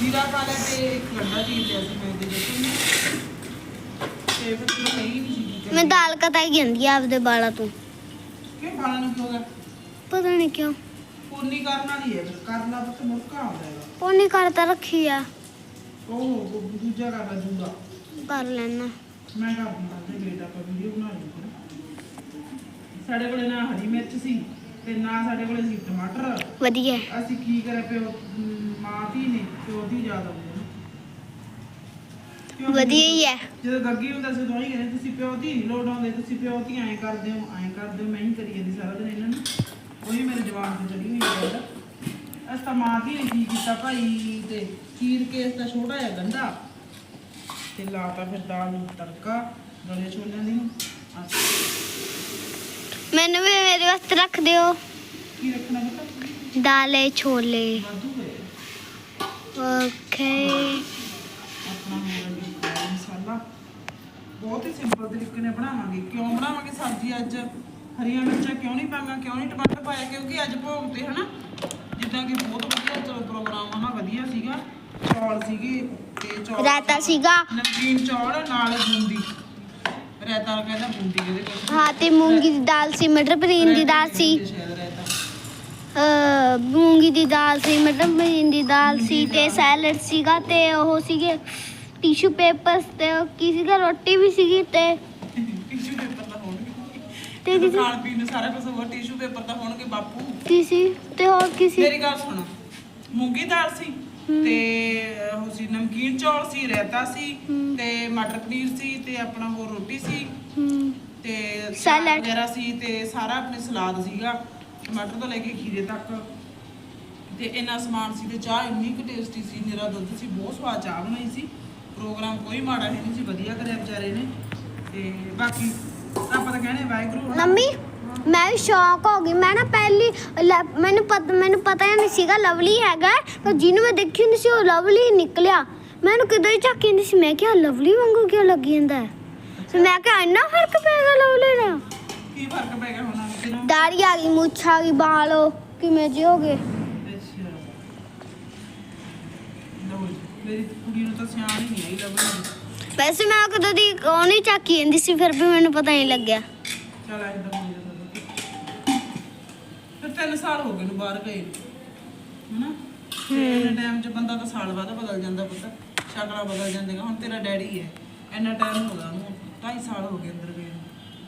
ਜੀਰਾ ਪਾ ਲਿਆ ਤੇ ਇੱਕ ਗੰਡਾ ਚੀਰ ਲਿਆ ਸੀ ਮੈਂ ਦੇ ਦਿੱਤੇ ਤੇ ਫਿਰ ਮੈਨੂੰ ਨਹੀਂ ਨਹੀਂ ਸੀ ਮੈਂ ਦਾਲ ਕਤਾਈ ਜਾਂਦੀ ਆ ਆਪਦੇ ਬਾਲਾਂ ਤੋਂ। ਕਿ ਬਾਲਾਂ ਨੂੰ ਕਿਉਂ ਪਤਾ ਨਹੀਂ ਕਿਉਂ। ਪੂਰਨੀ ਕਰਨ ਵਾਲੀ ਹੈ ਕਰਨਾ ਤਾਂ ਮੁਰਕਾ ਆਉਂਦਾ ਹੈਗਾ। ਪੋਨੀ ਕਰਤਾ ਰੱਖੀ ਆ। ਉਹ ਦੂਜਾ ਕਰ ਲਾ ਜੂਗਾ ਕਰ ਲੈਣਾ ਮੈਂ ਕਰ ਦਿੰਦਾ ਤੇ ਬੇਟਾ ਆਪਾਂ ਵੀਡੀਓ ਬਣਾ ਲਈ ਸਾਡੇ ਕੋਲੇ ਨਾ ਹਰੀ ਮਿਰਚ ਸੀ ਤੇ ਨਾ ਸਾਡੇ ਕੋਲੇ ਸੀ ਟਮਾਟਰ। ਵਧੀਆ। ਅਸੀਂ ਕੀ ਕਰਿਆ ਪਿਓ ਮਾਂ ਧੀ ਨੇ ਪਿਓ ਦੀ ਯਾਦ ਆਉਂਦੀ ਹੈ? ਵਧੀਆ ਹੀ ਹੈ। ਜਦੋਂ ਗੱਗੀ ਹੁੰਦਾ ਸੀ ਹੀ ਕਹਿੰਦੇ ਤੁਸੀਂ ਪਿਓ ਧੀ ਨਹੀਂ ਲੋੜ ਆਉਂਦੇ ਤੁਸੀਂ ਪਿਓ ਧੀ ਐਂ ਕਰਦੇ ਹੋ ਐਂ ਕਰਦੇ ਹੋ ਮੈਂ ਹੀ ਕਰੀ ਜਾਂਦੀ ਸਾਰਾ ਦਿਨ ਇਹਨਾਂ ਨੂੰ। ਉਹੀ ਮੇਰੇ ਜਵਾਨ ਤੇ ਚੜੀ ਹੋਈ ਗੱਲ। ਅਸ ਤਾਂ ਮਾਂ ਨੇ ਕੀ ਕੀਤਾ ਭਾਈ ਤੇ ਚੀਰ ਕੇ ਇਸ ਦਾ ਛੋਟਾ ਜਿਹਾ ਗੰਢਾ। ਤੇ ਲਾਤਾ ਫਿਰ ਦਾਲ ਨੂੰ ਤੜਕਾ ਗਲੇ ਛੋਲਿਆਂ ਦੀ। ਨੂੰ ਮੈਨੂੰ ਵੀ ਮੇਰੇ ਵਾਸਤੇ ਰੱਖ ਦਿਓ। ਕੀ ਰੱਖਣਾ ਪਤਾ? ਦਾਲੇ ਛੋਲੇ। ਓਕੇ ਬਹੁਤ ਹੀ ਸਿੰਪਲ ਤਰੀਕੇ ਨਾਲ ਬਣਾਵਾਂਗੇ। ਕਿਉਂ ਬਣਾਵਾਂਗੇ ਸਬਜ਼ੀ ਅੱਜ? ਹਰੀਆਂ ਮਿਰਚਾਂ ਕਿਉਂ ਨਹੀਂ ਪਾਈਆਂ ਕਿਉਂ ਨਹੀਂ ਟਮਾਟਰ ਪਾਇਆ? ਕਿਉਂਕਿ ਅੱਜ ਭੋਗ ਤੇ ਹਨਾ? ਜਿੱਦਾਂ ਕਿ ਬਹੁਤ ਵਧੀਆ ਚਲੋ ਪ੍ਰੋਗਰਾਮ ਹਨਾ ਵਧੀਆ ਸੀਗਾ। ਚੌਲ ਸੀਗੇ ਤੇ ਚੌਲ ਰਾਇਤਾ ਸੀਗਾ। ਨਮਕੀਨ ਚੌਲ ਨਾਲ ਬੂੰਦੀ। ਰਾਇਤਾ ਕਹਿੰਦਾ ਬੂੰਦੀ ਇਹਦੇ ਕੋਲ ਹਾਂ ਤੇ ਮੂੰਗੀ ਦੀ ਦਾਲ ਸੀ ਮਟਰ ਪਨੀਰ ਦੀ ਦਾਲ ਸੀ। ਮੂੰਗੀ ਦੀ ਦਾਲ ਸੀ ਮਟਰ ਪਨੀਰ ਦੀ ਦਾਲ ਸੀ ਤੇ ਸੈਲਡ ਸੀਗਾ ਤੇ ਉਹ ਸੀਗੇ ਟਿਸ਼ੂ ਪੇਪਰਸ ਤੇ ਕੀ ਸੀਗਾ ਰੋਟੀ ਵੀ ਸੀਗੀ ਤੇ ਟਿਸ਼ੂ ਪੇਪਰ ਦਾ ਹੋਣਗੇ ਤੇ ਤੇ ਕੀ ਖਾਣ ਪੀਣ ਨੂੰ ਸਾਰਾ ਕੁਝ ਹੋਰ ਟਿਸ਼ੂ ਪੇਪਰ ਦਾ ਹੋਣਗੇ ਬਾਪੂ। ਕੀ ਸੀ ਤੇ ਹੋਰ ਕੀ ਸੀ? ਮੇਰੀ ਗੱਲ ਸੁਣ ਮੂੰਗੀ ਦਾਲ ਸੀ ਤੇ ਉਹ ਸੀ ਨਮਕੀਨ ਚੌਲ ਸੀ ਰਾਇਤਾ ਸੀ ਹਮ। ਤੇ ਮਟਰ ਪਨੀਰ ਸੀ ਤੇ ਆਪਣਾ ਹੋਰ ਰੋਟੀ ਸੀ। ਹਮ, ਤੇ Salad. ਸਲਾਦ ਵਗੈਰਾ ਸੀ ਤੇ ਸਾਰਾ ਆਪਣੇ ਸਲਾਦ ਸੀਗਾ ਟਮਾਟਰ ਤੋਂ ਲੈ ਕੇ ਖੀਰੇ ਤੱਕ। ਤੇ ਇੰਨਾ ਸਮਾਨ ਸੀ ਤੇ ਚਾਹ ਇੰਨੀ ਕੁ ਟੇਸਟੀ ਸੀ ਨਿਰਾ ਦੁੱਧ ਸੀ ਬਹੁਤ ਸਵਾਦ ਚਾਹ ਬਣਾਈ ਸੀ। ਪ੍ਰੋਗਰਾਮ ਕੋਈ ਮਾੜਾ ਹੈ ਨਹੀਂ ਸੀ ਵਧੀਆ ਕਰਿਆ ਵਿਚਾਰੇ ਨੇ। ਤੇ ਬਾਕੀ ਆਪਾਂ ਤਾਂ ਕਹਿੰਦੇ ਵਾਹਿਗੁਰੂ ਹਨਾ। ਮੰਮੀ ਮੈਂ ਵੀ ਸ਼ੌਕ ਹੋ ਗਈ। ਮੈਂ ਨਾ ਪਹਿਲੀ ਲੈ- ਮੈਨੂੰ ਪਤਾ ਮੈਨੂੰ ਪਤਾ ਹੀ ਨਹੀਂ ਸੀਗਾ ਲਵਲੀ ਹੈਗਾ ਪਰ ਜਿਹਨੂੰ ਮੈਂ ਦੇਖੀ ਹੁੰਦੀ ਸੀ ਉਹ ਲਵਲੀ ਨਿਕਲਿਆ। ਮੈਨੂੰ ਕਿਦੋਂ ਹੀ ਝਾਕੀ ਹੁੰਦੀ ਸੀ। ਮੈਂ ਕਿਹਾ ਲਵਲੀ ਵਾਂਗੂ ਕਿਉਂ ਲੱਗੀ ਜਾਂਦਾ ਹੈ? ਤੇ ਮੈਂ ਕਿਹਾ ਇੰਨਾ ਫ਼ਰਕ ਪੈ ਗਿਆ ਲਵਲੀ ਦਾ? ਕੀ ਫ਼ਰਕ ਪੈ ਗਿਆ ਹੁਣ? ਤੈਨੂੰ ਦਾੜੀ ਆ ਗਈ ਮੁੱਛ ਆ ਗਈ ਬਾਲ ਉਹ ਕਿਵੇਂ ਜਿਹੇ ਹੋ ਗਏ। ਅੱਛਾ। ਲਓ ਜੀ, ਮੇਰੀ ਕੁੜੀ ਨੂੰ ਤਾਂ ਸਿਆਣ ਹੀ ਨਹੀਂ ਆਈ ਲੱਭਣ ਵੈਸੇ ਮੈਂ ਕਦੋਂ ਦੀ ਉਹ ਨਹੀਂ ਝਾਕੀ ਜਾਂਦੀ ਸੀ ਫਿਰ ਵੀ ਮੈਨੂੰ ਪਤਾ ਨਹੀਂ ਲੱਗਿਆ। ਚਲ ਅੱਜ ਦਾ ਹੋ ਜਾ ਫਿਰ ਤਿੰਨ ਸਾਲ ਹੋ ਗਏ ਨੂੰ ਬਾਹਰ ਗਏ ਹਨਾ? ਤੇ ਟਾਈਮ 'ਚ ਬੰਦਾ ਤਾਂ ਸਾਲ ਬਾਅਦ ਬਦਲ ਜਾਂਦਾ ਪੁੱਤ ਸ਼ਕਲਾਂ ਬਦਲ ਜਾਂਦੀਆਂ। ਹੁਣ ਤੇਰਾ ਡੈਡੀ ਹੈ ਇੰਨਾ ਟਾਈਮ ਹੋ ਗਿਆ ਉਹਨੂੰ 2.5 ਸਾਲ ਹੋ ਗਏ ਅੰਦਰ ਗਏ ਨੂੰ।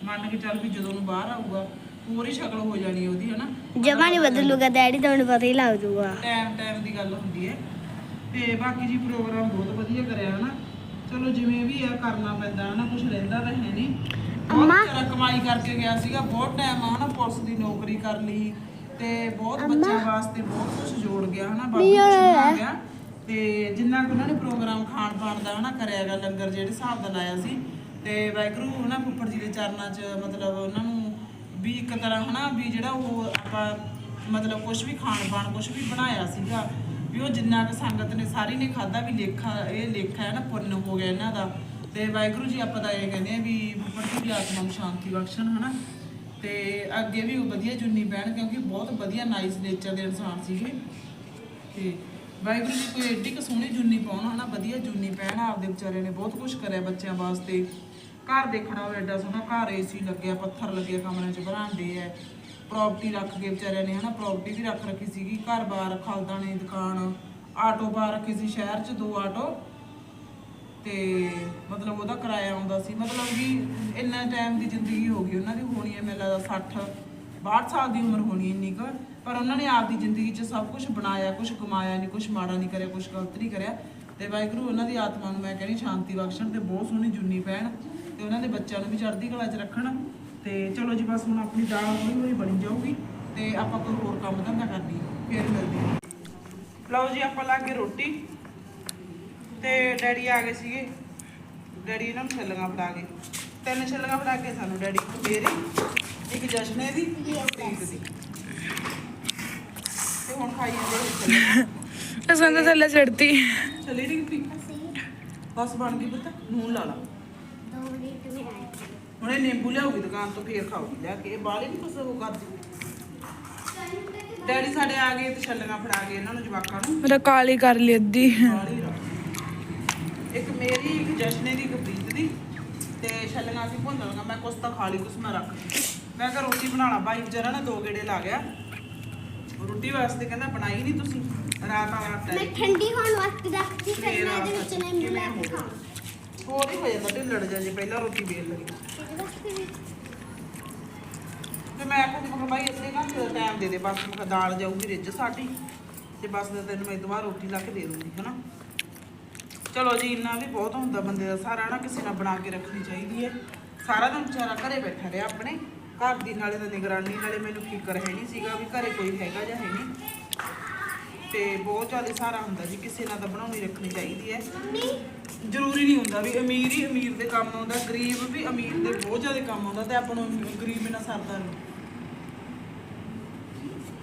ਮੰਨ ਕੇ ਚੱਲ ਵੀ ਜਦੋਂ ਨੂੰ ਬਾਹਰ ਆਊਗਾ ਹੋਰ ਹੀ ਸ਼ਕਲ ਹੋ ਜਾਣੀ ਉਹਦੀ ਹਨਾ? ਜਮਾ ਨਹੀਂ ਬਦਲੂਗਾ ਡੈਡੀ ਤੁਹਾਨੂੰ ਪਤਾ ਹੀ ਲੱਗ ਜੂਗਾ ਟਾਈਮ ਟਾਈਮ ਦੀ ਗੱਲ ਹੁੰਦੀ ਹੈ। ਤੇ ਬਾਕੀ ਜੀ ਪ੍ਰੋਗਰਾਮ ਬਹੁਤ ਵਧੀਆ ਕਰਿਆ ਹਨਾ? ਚਲੋ ਜਿਵੇਂ ਵੀ ਆ ਕਰਨਾ ਪੈਂਦਾ ਹਨਾ ਕੁਝ ਰਹਿੰਦਾ ਤਾਂ ਹੈ ਨਹੀਂ ਬਹੁਤ ਅੰਮਾ। ਵਿਚਾਰਾ ਕਮਾਈ ਕਰਕੇ ਗਿਆ ਸੀਗਾ ਬਹੁਤ ਟਾਈਮ ਹਨਾ ਪੁਲਿਸ ਦੀ ਨੌਕਰੀ ਕਰ ਲਈ ਤੇ ਬਹੁਤ ਬੱਚਿਆਂ ਵਾਸਤੇ ਬਹੁਤ ਕੁਝ ਜੋੜ ਗਿਆ ਹਨਾ ਬਾਕੀ ਕੁਝ। ਬਣਾ ਗਿਆ ਤੇ ਜਿੰਨਾ ਕੁ ਉਹਨਾਂ ਨੇ ਪ੍ਰੋਗਰਾਮ ਖਾਣ ਪਾਣ ਦਾ ਹਨਾ ਕਰਿਆਗਾ ਲੰਗਰ ਜਿਹੜੇ ਹਿਸਾਬ ਦਾ ਲਾਇਆ ਸੀ ਤੇ ਵਾਹਿਗੁਰੂ ਹਨਾ ਫੁੱਫੜ ਜੀ ਦੇ ਚਰਨਾਂ 'ਚ ਮਤਲਬ ਉਹਨਾਂ ਨੂੰ ਵੀ ਇੱਕ ਤਰ੍ਹਾਂ ਹਨਾ ਵੀ ਜਿਹੜਾ ਉਹ ਆਪਾਂ ਮਤਲਬ ਕੁਝ ਵੀ ਖਾਣ ਪਾਣ ਕੁਝ ਵੀ ਬਣਾਇਆ ਸੀਗਾ ਵੀ ਉਹ ਜਿੰਨਾ ਕੁ ਸੰਗਤ ਨੇ, ਸਾਰੀ ਨੇ ਖਾਦਾ ਵੀ ਲੇਖਾ, ਇਹ ਲੇਖਾ ਹੈ ਨਾ, ਪੁੰਨ ਹੋ ਗਿਆ ਇਹਨਾਂ ਦਾ। ਤੇ ਵਾਹਿਗੁਰੂ ਜੀ ਆਪਾਂ ਤਾਂ ਇਹ ਕਹਿੰਦੇ ਆ ਵੀ ਫੁੱਫੜ ਦੀ ਆਤਮਾ ਨੂੰ ਸ਼ਾਂਤੀ ਬਖਸ਼ਣ, ਹਨਾ। ਤੇ ਅੱਗੇ ਵੀ ਉਹ ਵਧੀਆ ਜੁਨੀ ਪੈਣ ਕਿਉਂਕਿ ਬਹੁਤ ਵਧੀਆ ਨਾਈਸ ਨੇਚਰ ਦੇ ਇਨਸਾਨ ਸੀਗੇ। ਤੇ ਵਾਹਿਗੁਰੂ ਜੀ ਕੋਈ ਏਡੀ ਕੁ ਸੋਹਣੀ ਜੁੰਨੀ ਪਾਉਣ, ਹਨਾ, ਵਧੀਆ ਜੁੰਨੀ ਪਹਿਨ, ਆਪਦੇ ਵਿਚਾਰੇ ਨੇ ਬਹੁਤ ਕੁਝ ਕਰਿਆ ਬੱਚਿਆਂ ਵਾਸਤੇ। ਘਰ ਦੇਖਣਾ ਉਹ ਐਡਾ ਸੋਹਣਾ ਘਰ ਏਸੀ ਲੱਗਿਆ, ਪੱਥਰ ਲੱਗਿਆ ਕਮਰਿਆਂ 'ਚ, ਬਰਾਂਡੇ ਐ ਪ੍ਰਾਪਰਟੀ ਰੱਖ ਕੇ ਵਿਚਾਰਿਆਂ ਨੇ ਹਨਾ ਪ੍ਰਾਪਰਟੀ ਵੀ ਰੱਖ ਰੱਖੀ ਸੀਗੀ ਘਰ-ਬਾਰ ਖਾਲਦਾਨੀ ਦੁਕਾਨ ਆਟੋ ਬਾਰ ਰੱਖੀ ਸੀ ਸ਼ਹਿਰ 'ਚ ਦੋ ਆਟੋ ਤੇ ਮਤਲਬ ਉਹਦਾ ਕਿਰਾਇਆ ਆਉਂਦਾ ਸੀ। ਮਤਲਬ ਕਿ ਇੰਨਾ ਟਾਈਮ ਦੀ ਜ਼ਿੰਦਗੀ ਹੋ ਗਈ, ਉਹਨਾਂ ਦੀ ਹੋਣੀ ਹੈ ਮੈਨੂੰ ਲੱਗਦਾ 60 62 ਸਾਲ ਦੀ ਉਮਰ ਹੋਣੀ ਇੰਨੀ ਕੁ, ਪਰ ਉਹਨਾਂ ਨੇ ਆਪਦੀ ਜ਼ਿੰਦਗੀ 'ਚ ਸਭ ਕੁਝ ਬਣਾਇਆ ਕੁਝ ਕਮਾਇਆ ਨਹੀਂ ਕੁਝ ਮਾੜਾ ਨਹੀਂ ਕਰਿਆ ਕੁਝ ਗਲਤ ਨਹੀਂ ਕਰਿਆ। ਤੇ ਵਾਹਿਗੁਰੂ ਉਹਨਾਂ ਦੀ ਆਤਮਾ ਨੂੰ ਮੈਂ ਕਹਿੰਦੀ ਸ਼ਾਂਤੀ ਬਖਸ਼ਣ ਤੇ ਬਹੁਤ ਸੋਹਣੀ ਜੁਨੀ ਪੈਣ ਤੇ ਉਹਨਾਂ ਦੇ ਬੱਚਿਆਂ ਨੂੰ ਵੀ ਚੜ੍ਹਦੀ ਕਲਾ 'ਚ ਰੱਖਣ। ਤੇ ਚਲੋ ਜੀ ਬਸ ਹੁਣ ਆਪਣੀ ਦਾਲ ਹੌਲੀ ਹੌਲੀ ਬਣੀ ਜਾਊਗੀ ਤੇ ਆਪਾਂ ਕੋਈ ਹੋਰ ਕੰਮ ਧੰਦਾ ਕਰਨੀ ਫੇਰ ਮਿਲਦੇ ਹਾਂ। ਲਓ ਜੀ ਆਪਾਂ ਲਾ ਕੇ ਰੋਟੀ ਤੇ ਡੈਡੀ ਆ ਗਏ ਸੀਗੇ। ਡੈਡੀ ਇਹਨਾਂ ਨੂੰ ਛੱਲੀਆਂ ਫੜਾ ਗਏ ਤਿੰਨ ਛੱਲੀਆਂ ਫੜਾ ਕੇ ਸਾਨੂੰ ਡੈਡੀ ਮੇਰੀ ਇੱਕ ਜਸ਼ਨੇ ਦੀ ਇੱਕ ਪ੍ਰੀਤ ਦੀ। ਤੇ ਹੁਣ ਖਾਈ ਜਾਂਦੇ ਛੱਲੀਆਂ। ਅਸਾਂ ਤਾਂ ਥੱਲੇ ਛੱਲੀ ਨਹੀਂ ਪ੍ਰੀਤ ਬਸ ਬਣ ਗਈ ਪੁੱਤ ਨੂਨ ਲਾ ਲਾ। ਹੁਣ ਇਹ ਨਿੰਬੂ ਲਿਆਉਗੀ ਦੁਕਾਨ ਤੋਂ ਫੇਰ ਖਾਊਗੀ ਲਿਆ ਕੇ। ਇਹ ਬਾਲੇ ਨਹੀਂ ਕੁਛ ਉਹ ਕਰਦੀ। ਡੈਡੀ ਸਾਡੇ ਆ ਗਏ ਤੇ ਛੱਲੀਆਂ ਫੜਾ ਗਏ ਇਹਨਾਂ ਨੂੰ ਜਵਾਕਾਂ ਨੂੰ। ਮੇਰਾ ਕਾਲੀ ਕਰ ਲਈ ਅੱਧੀ। ਕਾਲੀ ਰੱਖ। ਇੱਕ ਮੇਰੀ ਇੱਕ ਜਸ਼ਨੇ ਦੀ ਇੱਕ ਪ੍ਰੀਤ ਦੀ। ਤੇ ਛੱਲੀਆਂ ਅਸੀਂ ਭੁੰਨ ਲਵਾਂਗਾ ਮੈਂ ਕੁਛ ਤਾਂ ਖਾ ਲਈ ਕੁਛ ਮੈਂ ਰੱਖ ਲਈ। ਮੈਂ ਕਿਹਾ ਰੋਟੀ ਬਣਾਣਾ ਬਾਈ ਵਿਚਾਰਾ ਨਾ ਦੋ ਗੇੜੇ ਲਾ ਗਿਆ। ਰੋਟੀ ਵਾਸਤੇ ਕਹਿੰਦਾ ਬਣਾਈ ਨਹੀਂ ਤੁਸੀਂ। ਰਾਤ ਵਾਲਾ ਆਟਾ ਮੈਂ। ਠੰਡੀ ਹੋਣ ਵਾਸਤੇ ਰੱਖਤੀ ਫਿਰ ਮੈਂ ਇਹਦੇ ਵਿੱਚ ਨਿੰਬੂ ਲੈ ਕੇ ਖਾਵਾਂ। ਹੋਰ ਹੀ ਹੋ ਜਾਂਦਾ, ਢਿੱਲੜ ਜਾ ਜੇ ਪਹਿਲਾਂ ਰੋਟੀ ਵੇਲ ਲਈ ਤੇ ਮੈਂ ਆਖਿਆ ਮੈਂ ਕਿਹਾ ਬਾਈ ਇਸੇ ਟਾਈਮ ਦੇ ਦੇ, ਬਸ ਮੈਂ ਦਾਲ ਜਾਊਗੀ, ਰਿੱਝ ਸਾਡੀ। ਤੇ ਬਸ ਤੈਨੂੰ ਮੈਂ ਦੁਬਾਰਾ ਰੋਟੀ ਲਾ ਕੇ ਦੇ ਦੂੰਗੀ, ਹਨਾ? ਚਲੋ ਜੀ, ਇੰਨਾ ਵੀ ਬਹੁਤ ਹੁੰਦਾ ਬੰਦੇ ਦਾ ਸਾਰਾ ਨਾ ਕਿਸੇ ਨਾਲ ਬਣਾ ਕੇ ਰੱਖਣੀ ਚਾਹੀਦੀ ਹੈ। ਸਾਰਾ ਦਿਨ ਵਿਚਾਰਾ ਘਰੇ ਬੈਠਾ ਰਿਹਾ ਆਪਣੇ। ਘਰ ਦੀ ਨਾਲੇ ਤਾਂ ਨਿਗਰਾਨੀ, ਨਾਲੇ ਮੈਨੂੰ ਫਿਕਰ ਹੈ ਨਹੀਂ ਸੀਗਾ ਵੀ ਘਰੇ ਕੋਈ ਹੈਗਾ ਜਾਂ ਹੈ ਨਹੀਂ। ਤੇ ਬਹੁਤ ਜ਼ਿਆਦਾ ਸਾਰਾ ਹੁੰਦਾ ਜੀ ਕਿਸੇ ਨਾਲ ਤਾਂ ਬਣਾਉਣੀ ਰੱਖਣੀ ਚਾਹੀਦੀ ਹੈ। ਜ਼ਰੂਰੀ ਨਹੀਂ ਹੁੰਦਾ ਵੀ ਅਮੀਰ ਹੀ ਅਮੀਰ ਦੇ ਕੰਮ ਆਉਂਦਾ ਗਰੀਬ ਵੀ ਅਮੀਰ ਦੇ ਬਹੁਤ ਜ਼ਿਆਦਾ ਕੰਮ ਆਉਂਦਾ ਤੇ ਆਪਾਂ ਨੂੰ ਗਰੀਬ ਬਿਨਾ ਸਰਦਾ ਨਹੀਂ।